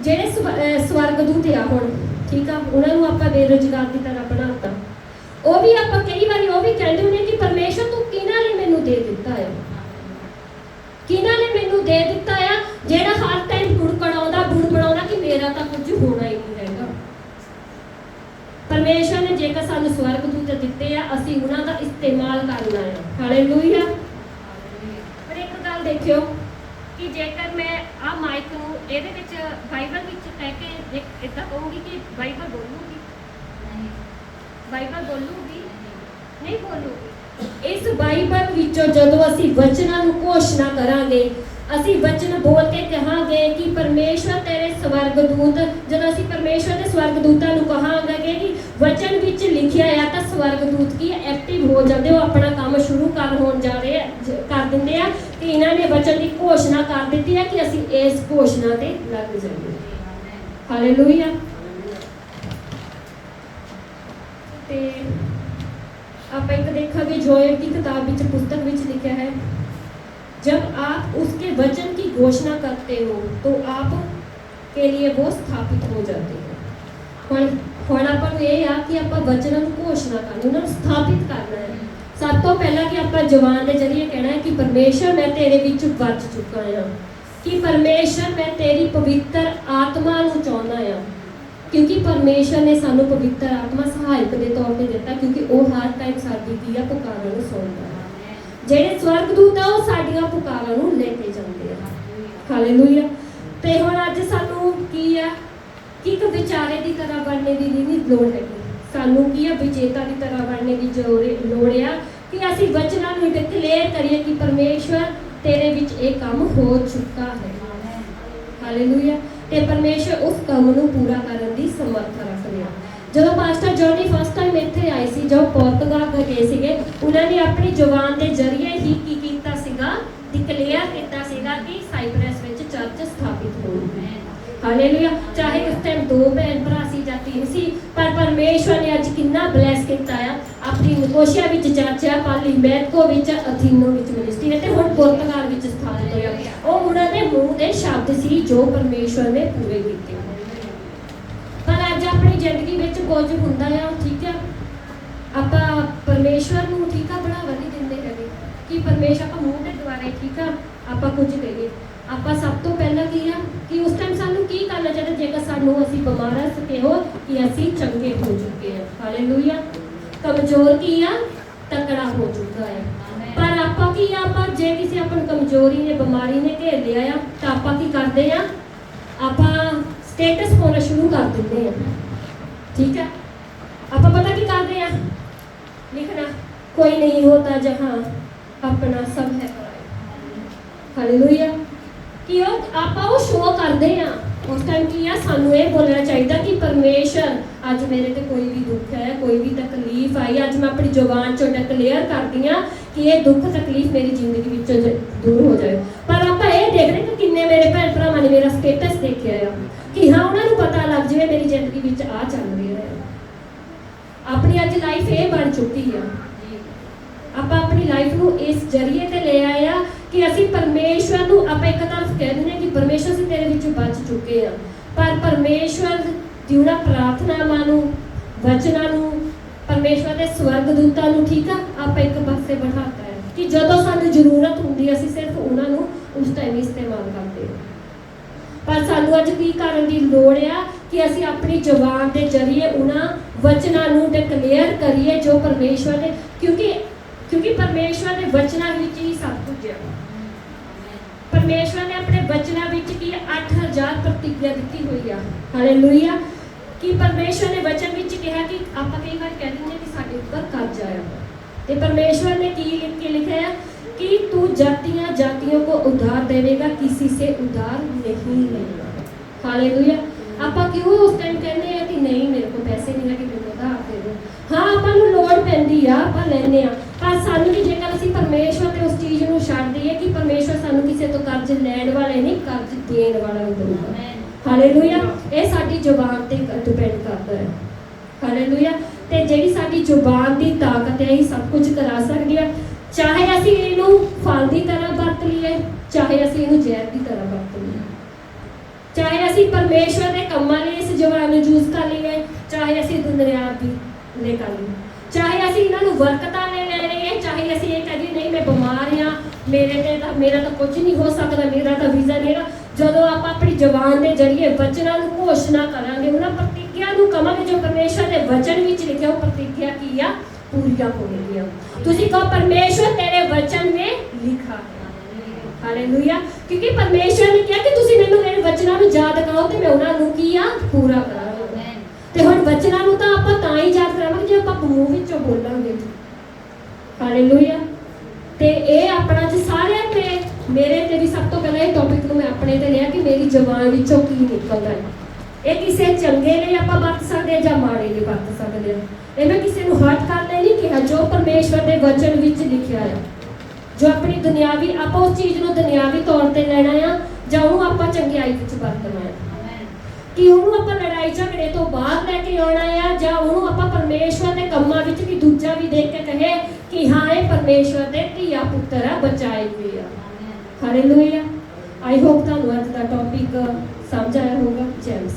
ਜਿਹੜੇ ਸਵਰਗਦੂਤ ਆ ਹੁਣ, ਠੀਕ ਆ? ਉਹਨਾਂ ਨੂੰ ਆਪਾਂ ਬੇਰੁਜ਼ਗਾਰ ਦੀ ਤਰ੍ਹਾਂ ਬਣਾਤਾ। ਉਹ ਵੀ ਆਪਾਂ ਕਈ ਵਾਰੀ ਉਹ ਵੀ ਕਹਿੰਦੇ ਹੁੰਦੇ ਕਿ ਪਰਮੇਸ਼ਰ ਤੂੰ ਕਿਹਨਾਂ ਲਈ ਮੈਨੂੰ ਦੇ ਦਿੱਤਾ ਹੈ ਕਿਹਨਾਂ ਨੇ ਮੈਨੂੰ ਦੇ ਦਿੱਤਾ ਆ? ਜਿਹੜਾ ਹਰ ਟਾਈਮ ਬੁੜਕਣਾਉਂਦਾ ਬੁੜਬੜਾਉਂਦਾ ਕਿ ਮੇਰਾ ਤਾਂ ਕੁਝ ਹੋਣਾ ਹੀ ਨਹੀਂ ਹੈਗਾ। ਪਰਮੇਸ਼ਰ ਨੇ ਜੇਕਰ ਸਾਨੂੰ ਸਵਰਗਦੂਤ ਦਿੱਤੇ ਆ, ਅਸੀਂ ਉਹਨਾਂ ਦਾ ਇਸਤੇਮਾਲ ਕਰਨਾ ਹੈ ਹਾਲੇਲੂਇਆ ਪਰ ਇੱਕ ਗੱਲ ਦੇਖਿਓ ਕਿ ਜੇਕਰ ਮੈਂ ਆ ਮਾਈਕ ਨੂੰ ਇਹਦੇ ਵਿੱਚ ਬਾਈਬਲ ਵਿੱਚ ਕਹਿ ਕੇ ਇਦਾਂ ਕਹੂੰਗੀ ਕਿ ਬਾਈਬਲ ਬੋਲੂਗੀ? ਬਾਈਬਲ ਬੋਲੂਗੀ? ਨਹੀਂ। ਬੋਲੂਗੀ। ਇਸ ਬਾਈਬਲ ਵਿੱਚੋਂ ਜਦੋਂ ਅਸੀਂ ਵਚਨਾਂ ਨੂੰ ਘੋਸ਼ਣਾ ਕਰਾਂਗੇ ਅਸੀਂ ਵਚਨ ਬੋਲ ਕੇ ਕਹਾਂਗੇ ਕਿ ਪਰਮੇਸ਼ਵਰ ਤੇਰੇ ਸਵਰਗਦੂਤ, ਜਦੋਂ ਅਸੀਂ ਪਰਮੇਸ਼ਵਰ ਦੇ ਸਵਰਗਦੂਤਾਂ ਨੂੰ ਕਹਾਂਗੇ ਕਿ ਵਚਨ ਵਿੱਚ ਲਿਖਿਆ ਆ ਤਾਂ ਸਵਰਗਦੂਤ ਕੀ ਐਕਟਿਵ ਹੋ ਜਾਂਦੇ ਉਹ ਆਪਣਾ ਕੰਮ ਸ਼ੁਰੂ ਕਰ ਹੋਣ ਜਾ ਰਹੇ ਕਰ ਦਿੰਦੇ ਆ। ਤੇ ਇਹਨਾਂ ਨੇ ਵਚਨ ਦੀ ਘੋਸ਼ਣਾ ਕਰ ਦਿੱਤੀ ਹੈ ਕਿ ਅਸੀਂ ਇਸ ਘੋਸ਼ਣਾ ਤੇ ਲੱਗ ਜਾਈਏ। ਹਾਲੇਲੂਇਆ ਤੇ ਆਪਾਂ ਇੱਕ ਦੇਖਾਂਗੇ ਜੋਇਰ ਦੀ ਕਿਤਾਬ ਵਿੱਚ, ਪੁਸਤਕ ਵਿੱਚ ਲਿਖਿਆ ਹੈ जब आप उसके वचन की घोषणा करते हो तो आप के लिए वो स्थापित हो जाते हैं ਹੁਣ ਹੁਣ ਆਪਾਂ ਨੂੰ ਇਹ ਆ ਕਿ ਆਪਾਂ ਵਚਨਾਂ ਨੂੰ ਘੋਸ਼ਣਾ ਕਰਨੀ ਉਹਨਾਂ ਨੂੰ ਸਥਾਪਿਤ ਕਰਨਾ ਹੈ ਸਭ ਤੋਂ ਪਹਿਲਾਂ ਕਿ ਆਪਾਂ ਜਵਾਨ ਦੇ ਜਰੀਏ ਕਹਿਣਾ ਹੈ ਕਿ ਪਰਮੇਸ਼ਰ ਮੈਂ ਤੇਰੇ ਵਿੱਚ ਵਚ ਚੁੱਕਾ ਹਾਂ ਕਿ ਪਰਮੇਸ਼ਰ ਮੈਂ ਤੇਰੀ ਪਵਿੱਤਰ ਆਤਮਾ ਨੂੰ ਚਾਹੁੰਦਾ ਹਾਂ ਕਿਉਂਕਿ ਪਰਮੇਸ਼ਰ ਨੇ ਸਾਨੂੰ ਪਵਿੱਤਰ ਆਤਮਾ ਸਹਾਇਕ ਦੇ ਤੌਰ ਤੇ ਦਿੱਤਾ ਕਿਉਂਕਿ ਉਹ ਹਰ ਟਾਈਮ ਸਾਡੀ ਕੀ ਆ ਪੁਕਾਰਾਂ ਨੂੰ ਸੁਣਦਾ ਹੈ ਜਿਹੜੇ ਸਵਰਗਦੂਤ ਆ ਉਹ ਸਾਡੀਆਂ ਪੁਕਾਰਾਂ ਨੂੰ ਲੈ ਕੇ ਜਾਂਦੇ ਆ। ਹਾਲੇਲੂਇਆ ਤੇ ਹੁਣ ਅੱਜ ਸਾਨੂੰ ਕੀ ਆ? ਕਿ ਇੱਕ ਵਿਚਾਰੇ ਦੀ ਤਰ੍ਹਾਂ ਬਣਨੇ ਦੀ ਨਹੀਂ ਲੋੜ ਹੈਗੀ। ਸਾਨੂੰ ਕੀ ਆ? ਵਿਜੇਤਾ ਦੀ ਤਰ੍ਹਾਂ ਬਣਨੇ ਦੀ ਲੋੜ ਆ ਕਿ ਅਸੀਂ ਵਚਨਾਂ ਨੂੰ ਡਿਕਲੇਅਰ ਕਰੀਏ ਕਿ ਪਰਮੇਸ਼ਵਰ ਤੇਰੇ ਵਿੱਚ ਇਹ ਕੰਮ ਹੋ ਚੁੱਕਾ ਹੈ। ਹਾਲੇਲੂਇਆ ਤੇ ਪਰਮੇਸ਼ਵਰ ਉਸ ਕੰਮ ਨੂੰ ਪੂਰਾ ਕਰਨ ਦੀ ਸਮਰੱਥਾ ਰੱਖਦੇ ਆ। ਜਦੋਂ ਪਾਸਟਰ ਜੋਨੀ ਫਸਟ ਟਾਈਮ ਇੱਥੇ ਆਏ ਸੀ ਜਦੋਂ ਪੁਰਤਗਾਲ ਗਏ ਸੀਗੇ, ਉਹਨਾਂ ਨੇ ਆਪਣੀ ਜ਼ੁਬਾਨ ਦੇ ਜ਼ਰੀਏ ਹੀ ਕੀ ਕੀਤਾ ਸੀਗਾ? ਡਿਕਲੇਅਰ ਕੀਤਾ ਸੀਗਾ ਕਿ ਸਾਈਪ੍ਰਸ ਵਿੱਚ ਚਰਚ ਸਥਾਪਿਤ ਹੋਣੀ ਹੈ। ਹਾਲੇਲੂਇਆ ਚਾਹੇ ਉਸ ਟਾਈਮ ਦੋ ਭੈਣ ਭਰਾ ਸੀ ਜਾਂ ਤਿੰਨ ਸੀ, ਪਰ ਪਰਮੇਸ਼ਵਰ ਨੇ ਅੱਜ ਕਿੰਨਾ ਬਲੈਸ ਕੀਤਾ ਆ। ਆਪਣੀ ਨਿਕੋਸ਼ੀਆ ਵਿੱਚ ਚਰਚ ਆ, ਪਾਲੀ ਮੈਕੋ ਵਿੱਚ, ਅਥੀਨੋ ਵਿੱਚ ਮਿਨਿਸਟਰੀ ਹੈ ਤੇ ਹੁਣ ਪੁਰਤਗਾਲ ਵਿੱਚ ਸਥਾਪਿਤ ਹੋਇਆ। ਉਹ ਉਹਨਾਂ ਦੇ ਮੂੰਹ ਦੇ ਸ਼ਬਦ ਸੀ ਜੋ ਪਰਮੇਸ਼ਵਰ ਨੇ ਪੂਰੇ ਕੀਤੇ। ਜ਼ਿੰਦਗੀ ਵਿੱਚ ਕੁਝ ਹੁੰਦਾ ਆ ਠੀਕ ਆ? ਆਪਾਂ ਪਰਮੇਸ਼ਵਰ ਨੂੰ ਠੀਕ ਆ ਬਣਾਵਾ ਨਹੀਂ ਦਿੰਦੇ ਹੈਗੇ। ਕਿ ਪਰਮੇਸ਼ਰ ਆਪਾਂ ਮੂੰਹ ਤੇ ਦੁਆਰਾ ਠੀਕ ਆ? ਆਪਾਂ ਕੁਝ ਕਹੀਏ ਆਪਾਂ ਸਭ ਤੋਂ ਪਹਿਲਾਂ ਕੀ ਆ? ਕਿ ਉਸ ਟਾਈਮ ਸਾਨੂੰ ਕੀ ਕਰਨਾ ਚਾਹੀਦਾ ਜੇਕਰ ਸਾਨੂੰ ਅਸੀਂ ਬਿਮਾਰ ਆ ਸਕੇ ਹੋ ਕਿ ਅਸੀਂ ਚੰਗੇ ਹੋ ਚੁੱਕੇ ਆ। ਹਾਲੇਲੂਇਆ ਕਮਜ਼ੋਰ ਕੀ ਆ? ਤਕੜਾ ਹੋ ਚੁੱਕਾ ਹੈ ਪਰ ਆਪਾਂ ਕੀ ਆ? ਪਰ ਜੇ ਕਿਸੇ ਆਪਾਂ ਨੂੰ ਕਮਜ਼ੋਰੀ ਨੇ ਬਿਮਾਰੀ ਨੇ ਘੇਰ ਲਿਆ ਆ ਤਾਂ ਆਪਾਂ ਕੀ ਕਰਦੇ ਆ? ਆਪਾਂ ਸਟੇਟਸ ਪਾਉਣਾ ਸ਼ੁਰੂ ਕਰ ਦਿੰਦੇ ਆ। ਠੀਕ ਹੈ ਆਪਾਂ ਪਤਾ ਕੀ ਕਰਦੇ ਆ? ਲਿਖਣਾ। ਕੋਈ ਨਹੀਂ ਹੋਤਾ ਜਹਾਂ ਆਪਣਾ ਸਭ ਹੈ ਪਰਾਇਆ ਹਾਲੇਲੂਇਆ ਕਿ ਉਹ ਆਪਾਂ ਉਹ ਸ਼ੋਅ ਕਰਦੇ ਆ। ਉਸ ਟਾਈਮ ਕੀ ਆ? ਸਾਨੂੰ ਇਹ ਬੋਲਣਾ ਚਾਹੀਦਾ ਕਿ ਪਰਮੇਸ਼ਰ, ਅੱਜ ਮੇਰੇ ਤੇ ਕੋਈ ਵੀ ਦੁੱਖ ਹੈ, ਕੋਈ ਵੀ ਤਕਲੀਫ ਆਈ, ਅੱਜ ਮੈਂ ਆਪਣੀ ਜ਼ੁਬਾਨ ਚੋਂ ਡਿਕਲੇਅਰ ਕਰਦੀ ਆ ਕਿ ਇਹ ਦੁੱਖ, ਤਕਲੀਫ ਮੇਰੀ ਜ਼ਿੰਦਗੀ ਵਿੱਚੋਂ ਦੂਰ ਹੋ ਜਾਏ ਪਰ ਆਪਾਂ ਇਹ ਦੇਖ ਰਹੇ ਕਿ ਕਿੰਨੇ ਮੇਰੇ ਭੈਣ ਭਰਾਵਾਂ ਨੇ ਮੇਰਾ ਸਟੇਟਸ ਦੇਖਿਆ ਆ। ਕਿ ਹਾਂ ਉਹਨਾਂ ਨੂੰ ਪਤਾ ਲੱਗ ਜਾਵੇ ਮੇਰੀ ਜ਼ਿੰਦਗੀ ਵਿੱਚ ਆ ਚੱਲ ਰਿਹਾ ਹੈ। ਆਪਣੀ ਅੱਜ ਲਾਈਫ ਇਹ ਬਣ ਚੁੱਕੀ ਆ। ਆਪਾਂ ਆਪਣੀ ਲਾਈਫ ਨੂੰ ਇਸ ਜਰੀਏ ਤੇ ਲੈ ਆਏ ਆ ਕਿ ਅਸੀਂ ਪਰਮੇਸ਼ਵਰ ਨੂੰ ਆਪਾਂ ਇੱਕ ਤਰਫ ਕਹਿ ਦਿੰਦੇ ਹਾਂ ਕਿ ਪਰਮੇਸ਼ਵਰ ਅਸੀਂ ਤੇਰੇ ਵਿੱਚੋਂ ਬਚ ਚੁੱਕੇ ਆ। ਪਰ ਪਰਮੇਸ਼ਵਰ ਦੀ ਉਹਨਾਂ ਪ੍ਰਾਰਥਨਾਵਾਂ ਨੂੰ ਵਚਨਾਂ ਨੂੰ ਪਰਮੇਸ਼ਵਰ ਦੇ ਸਵਰਗ ਦੂਤਾਂ ਨੂੰ ਠੀਕ ਆ ਆਪਾਂ ਇੱਕ ਪਾਸੇ ਬਿਠਾਤਾ ਹੈ ਕਿ ਜਦੋਂ ਸਾਨੂੰ ਜ਼ਰੂਰਤ ਹੁੰਦੀ ਹੈ, ਅਸੀਂ ਸਿਰਫ ਉਹਨਾਂ ਨੂੰ ਉਸ ਟਾਈਮ ਇਸਤੇਮਾਲ ਕਰਦੇ ਹਾਂ। ਪਰ ਸਾਨੂੰ ਅੱਜ ਕੀ ਕਰਨ ਦੀ ਲੋੜ ਆ ਕਿ ਅਸੀਂ ਆਪਣੀ ਜ਼ੁਬਾਨ ਦੇ ਜ਼ਰੀਏ ਉਹਨਾਂ ਵਚਨਾਂ ਨੂੰ ਡਿਕਲੇਅਰ ਕਰੀਏ ਜੋ ਪਰਮੇਸ਼ਵਰ ਦੇ ਕਿਉਂਕਿ ਕਿਉਂਕਿ ਪਰਮੇਸ਼ਵਰ ਦੇ ਵਚਨਾਂ ਵਿੱਚ ਹੀ ਸਭ ਕੁਝ ਹੈ ਪਰਮੇਸ਼ਵਰ ਨੇ ਆਪਣੇ ਵਚਨਾਂ ਵਿੱਚ ਕੀ 8000 ਪ੍ਰਤੀਗਿਆ ਦਿੱਤੀ ਹੋਈ ਆ। ਹਾਲੇਲੂਇਆ ਕਿ ਪਰਮੇਸ਼ਵਰ ਨੇ ਵਚਨ ਵਿੱਚ ਕਿਹਾ ਕਿ ਆਪਾਂ ਕਈ ਵਾਰ ਕਹਿ ਦਿੰਦੇ ਹਾਂ ਕਿ ਸਾਡੇ ਉੱਪਰ ਕਰਜ਼ਾ ਆ। ਤੇ ਪਰਮੇਸ਼ਵਰ ਨੇ ਕੀ ਲਿਖ ਕੇ ਲਿਖਿਆ कि तू जातियां जातियों को उधार देवेगा किसी से उधार नहीं लेगा हालेलुया ਆਪਾਂ ਕਿਉਂ ਉਸ ਟਾਈਮ ਕਹਿੰਦੇ ਆ ਕਿ ਨਹੀਂ ਮੇਰੇ ਕੋਲ ਪੈਸੇ ਨਹੀਂ ਹੈ ਕਿ ਮੈਨੂੰ ਉਧਾਰ ਦੇ ਦਿਓ ਹਾਂ ਆਪਾਂ ਨੂੰ ਲੋੜ ਪੈਂਦੀ ਆ ਆਪਾਂ ਲੈਨੇ ਆ ਪਰ ਸਾਨੂੰ ਵੀ ਜੇਕਰ ਅਸੀਂ ਪਰਮੇਸ਼ਵਰ ਤੇ ਉਸ ਚੀਜ਼ ਨੂੰ ਛੱਡ ਦਈਏ ਕਿ ਪਰਮੇਸ਼ਵਰ ਸਾਨੂੰ ਕਿਸੇ ਤੋਂ ਕਰਜ਼ ਲੈਣ ਵਾਲੇ ਨਹੀਂ ਕਰਜ਼ ਦੇਣ ਵਾਲਾ ਵੀ ਦਊਗਾ ਹਾਲੇਲੂਇਆ ਇਹ ਸਾਡੀ ਜ਼ੁਬਾਨ ਤੇ ਡਿਪੈਂਡ ਕਰਦਾ ਹੈ ਹਾਲੇਲੂਇਆ ਤੇ ਜਿਹੜੀ ਸਾਡੀ ਜ਼ੁਬਾਨ ਦੀ ਤਾਕਤ ਹੈ ਇਹ ਸਭ ਕੁਝ ਕਰਾ ਸਕਦੀ ਹੈ ਚਾਹੇ ਅਸੀਂ ਇਹਨੂੰ ਫਲ ਦੀ ਤਰ੍ਹਾਂ ਵਰਤ ਲਈਏ, ਚਾਹੇ ਅਸੀਂ ਇਹਨੂੰ ਜ਼ਹਿਰ ਦੀ ਤਰ੍ਹਾਂ ਵਰਤ ਲਈਏ। ਚਾਹੇ ਅਸੀਂ ਪਰਮੇਸ਼ਵਰ ਦੇ ਕੰਮਾਂ ਲਈ ਇਸ ਜਵਾਨ ਨੂੰ ਯੂਜ਼ ਕਰ ਲਈਏ, ਚਾਹੇ ਅਸੀਂ ਦੁਨਿਆਵੀ ਲੈ ਕਰ ਲਈਏ। ਚਾਹੇ ਅਸੀਂ ਇਹਨਾਂ ਨੂੰ ਵਰਕਤਾਂ ਲੈ ਲੈ ਲਈਏ ਚਾਹੇ ਅਸੀਂ ਇਹ ਕਹੀਏ ਨਹੀਂ, ਮੈਂ ਬਿਮਾਰ ਹਾਂ, ਮੇਰੇ ਤੇ ਤਾਂ, ਮੇਰਾ ਤਾਂ ਕੁਝ ਨਹੀਂ ਹੋ ਸਕਦਾ, ਮੇਰਾ ਤਾਂ ਵੀਜ਼ਾ ਨਹੀਂ ਹੈਗਾ। ਜਦੋਂ ਆਪਾਂ ਆਪਣੀ ਜ਼ਬਾਨ ਦੇ ਜ਼ਰੀਏ ਵਚਨਾਂ ਨੂੰ ਘੋਸ਼ਣਾ ਕਰਾਂਗੇ, ਉਹਨਾਂ ਪ੍ਰਤੀਗਿਆ ਨੂੰ ਕਵਾਂਗੇ, ਜੋ ਪਰਮੇਸ਼ਵਰ ਦੇ ਵਚਨ ਵਿੱਚ ਲਿਖਿਆ, ਉਹ ਪ੍ਰਤੀਗਿਆ ਕੀ ਆ? ਪੂਰੀਆਂ ਹੋਣਗੀਆਂ ਤੁਸੀਂ ਕਹੋ ਪਰਮੇਸ਼ਵਰ ਤੇਰੇ ਵਚਨ ਵਿੱਚ ਲਿਖਾ ਹਾਲੇਲੂਇਆ ਕਿਉਂਕਿ ਪਰਮੇਸ਼ਵਰ ਨੇ ਕਿਹਾ ਕਿ ਤੁਸੀਂ ਮੈਨੂੰ ਮੇਰੇ ਵਚਨਾਂ ਨੂੰ ਯਾਦ ਕਰੋ ਤੇ ਮੈਂ ਉਹਨਾਂ ਨੂੰ ਕੀ ਆ? ਪੂਰਾ ਕਰਾਂਗਾ। ਤੇ ਹੁਣ ਵਚਨਾਂ ਨੂੰ ਤਾਂ ਆਪਾਂ ਤਾਂ ਹੀ ਯਾਦ ਕਰਾਂਗੇ ਜੇ ਆਪਾਂ ਮੂੰਹ ਵਿੱਚੋਂ ਬੋਲਾਂਗੇ। ਹਾਲੇਲੂਇਆ ਤੇ ਇਹ ਆਪਣਾ ਜੀ ਸਾਰਿਆਂ ਤੇ ਮੇਰੇ ਤੇ ਵੀ ਸਭ ਤੋਂ ਪਹਿਲਾਂ ਇਹ ਟੌਪਿਕ ਨੂੰ ਮੈਂ ਆਪਣੇ ਤੇ ਲਿਆ ਕਿ ਮੇਰੀ ਜ਼ੁਬਾਨ ਵਿੱਚੋਂ ਕੀ ਨਿਕਲਦਾ ਹੈ। ਇਹ ਕਿਸੇ ਚੰਗੇ ਲਈ ਆਪਾਂ ਵਰਤ ਸਕਦੇ ਹਾਂ ਜਾਂ ਮਾੜੇ ਲਈ ਵਰਤ ਸਕਦੇ ਹਾਂ। ਇਹ ਮੈਂ ਕਿਸੇ ਨੂੰ ਹਰਟ ਕਰਨ ਕਿਹਾ ਜੋ ਪਰਮੇਸ਼ਵਰ ਦੇ ਵਚਨ ਵਿੱਚ ਲਿਖਿਆ ਹੈ। ਜੋ ਆਪਣੀ ਦੁਨਿਆਵੀ ਆਪਾਂ ਉਸ ਚੀਜ਼ ਨੂੰ ਦੁਨਿਆਵੀ ਤੌਰ ਤੇ ਲੈਣਾ ਆ ਜਾਂ ਉਹਨੂੰ ਆਪਾਂ ਚੰਗਿਆਈ ਵਿੱਚ ਵਰਤਣਾ ਆ। ਕਿ ਉਹਨੂੰ ਆਪਾਂ ਲੜਾਈ ਝਗੜੇ ਤੋਂ ਬਾਹਰ ਲੈ ਕੇ ਆਉਣਾ ਆ ਜਾਂ ਉਹਨੂੰ ਆਪਾਂ ਪਰਮੇਸ਼ਵਰ ਦੇ ਕੰਮਾਂ ਵਿੱਚ ਕਿ ਦੂਜਾ ਵੀ ਦੇਖ ਕੇ ਕਹੇ ਕਿ ਹਾਂ ਇਹ ਪਰਮੇਸ਼ਵਰ ਦੇ ਧੀਆ ਪੁੱਤਰ ਆ ਬਚਾਏ ਹੋਏ ਆ। ਹਾਲੇਲੂਇਆ ਆਈ ਹੋਪ ਤੁਹਾਨੂੰ ਅੱਜ ਦਾ ਟੌਪਿਕ ਸਮਝ ਆਇਆ ਹੋਊਗਾ ਜੈਮਸ।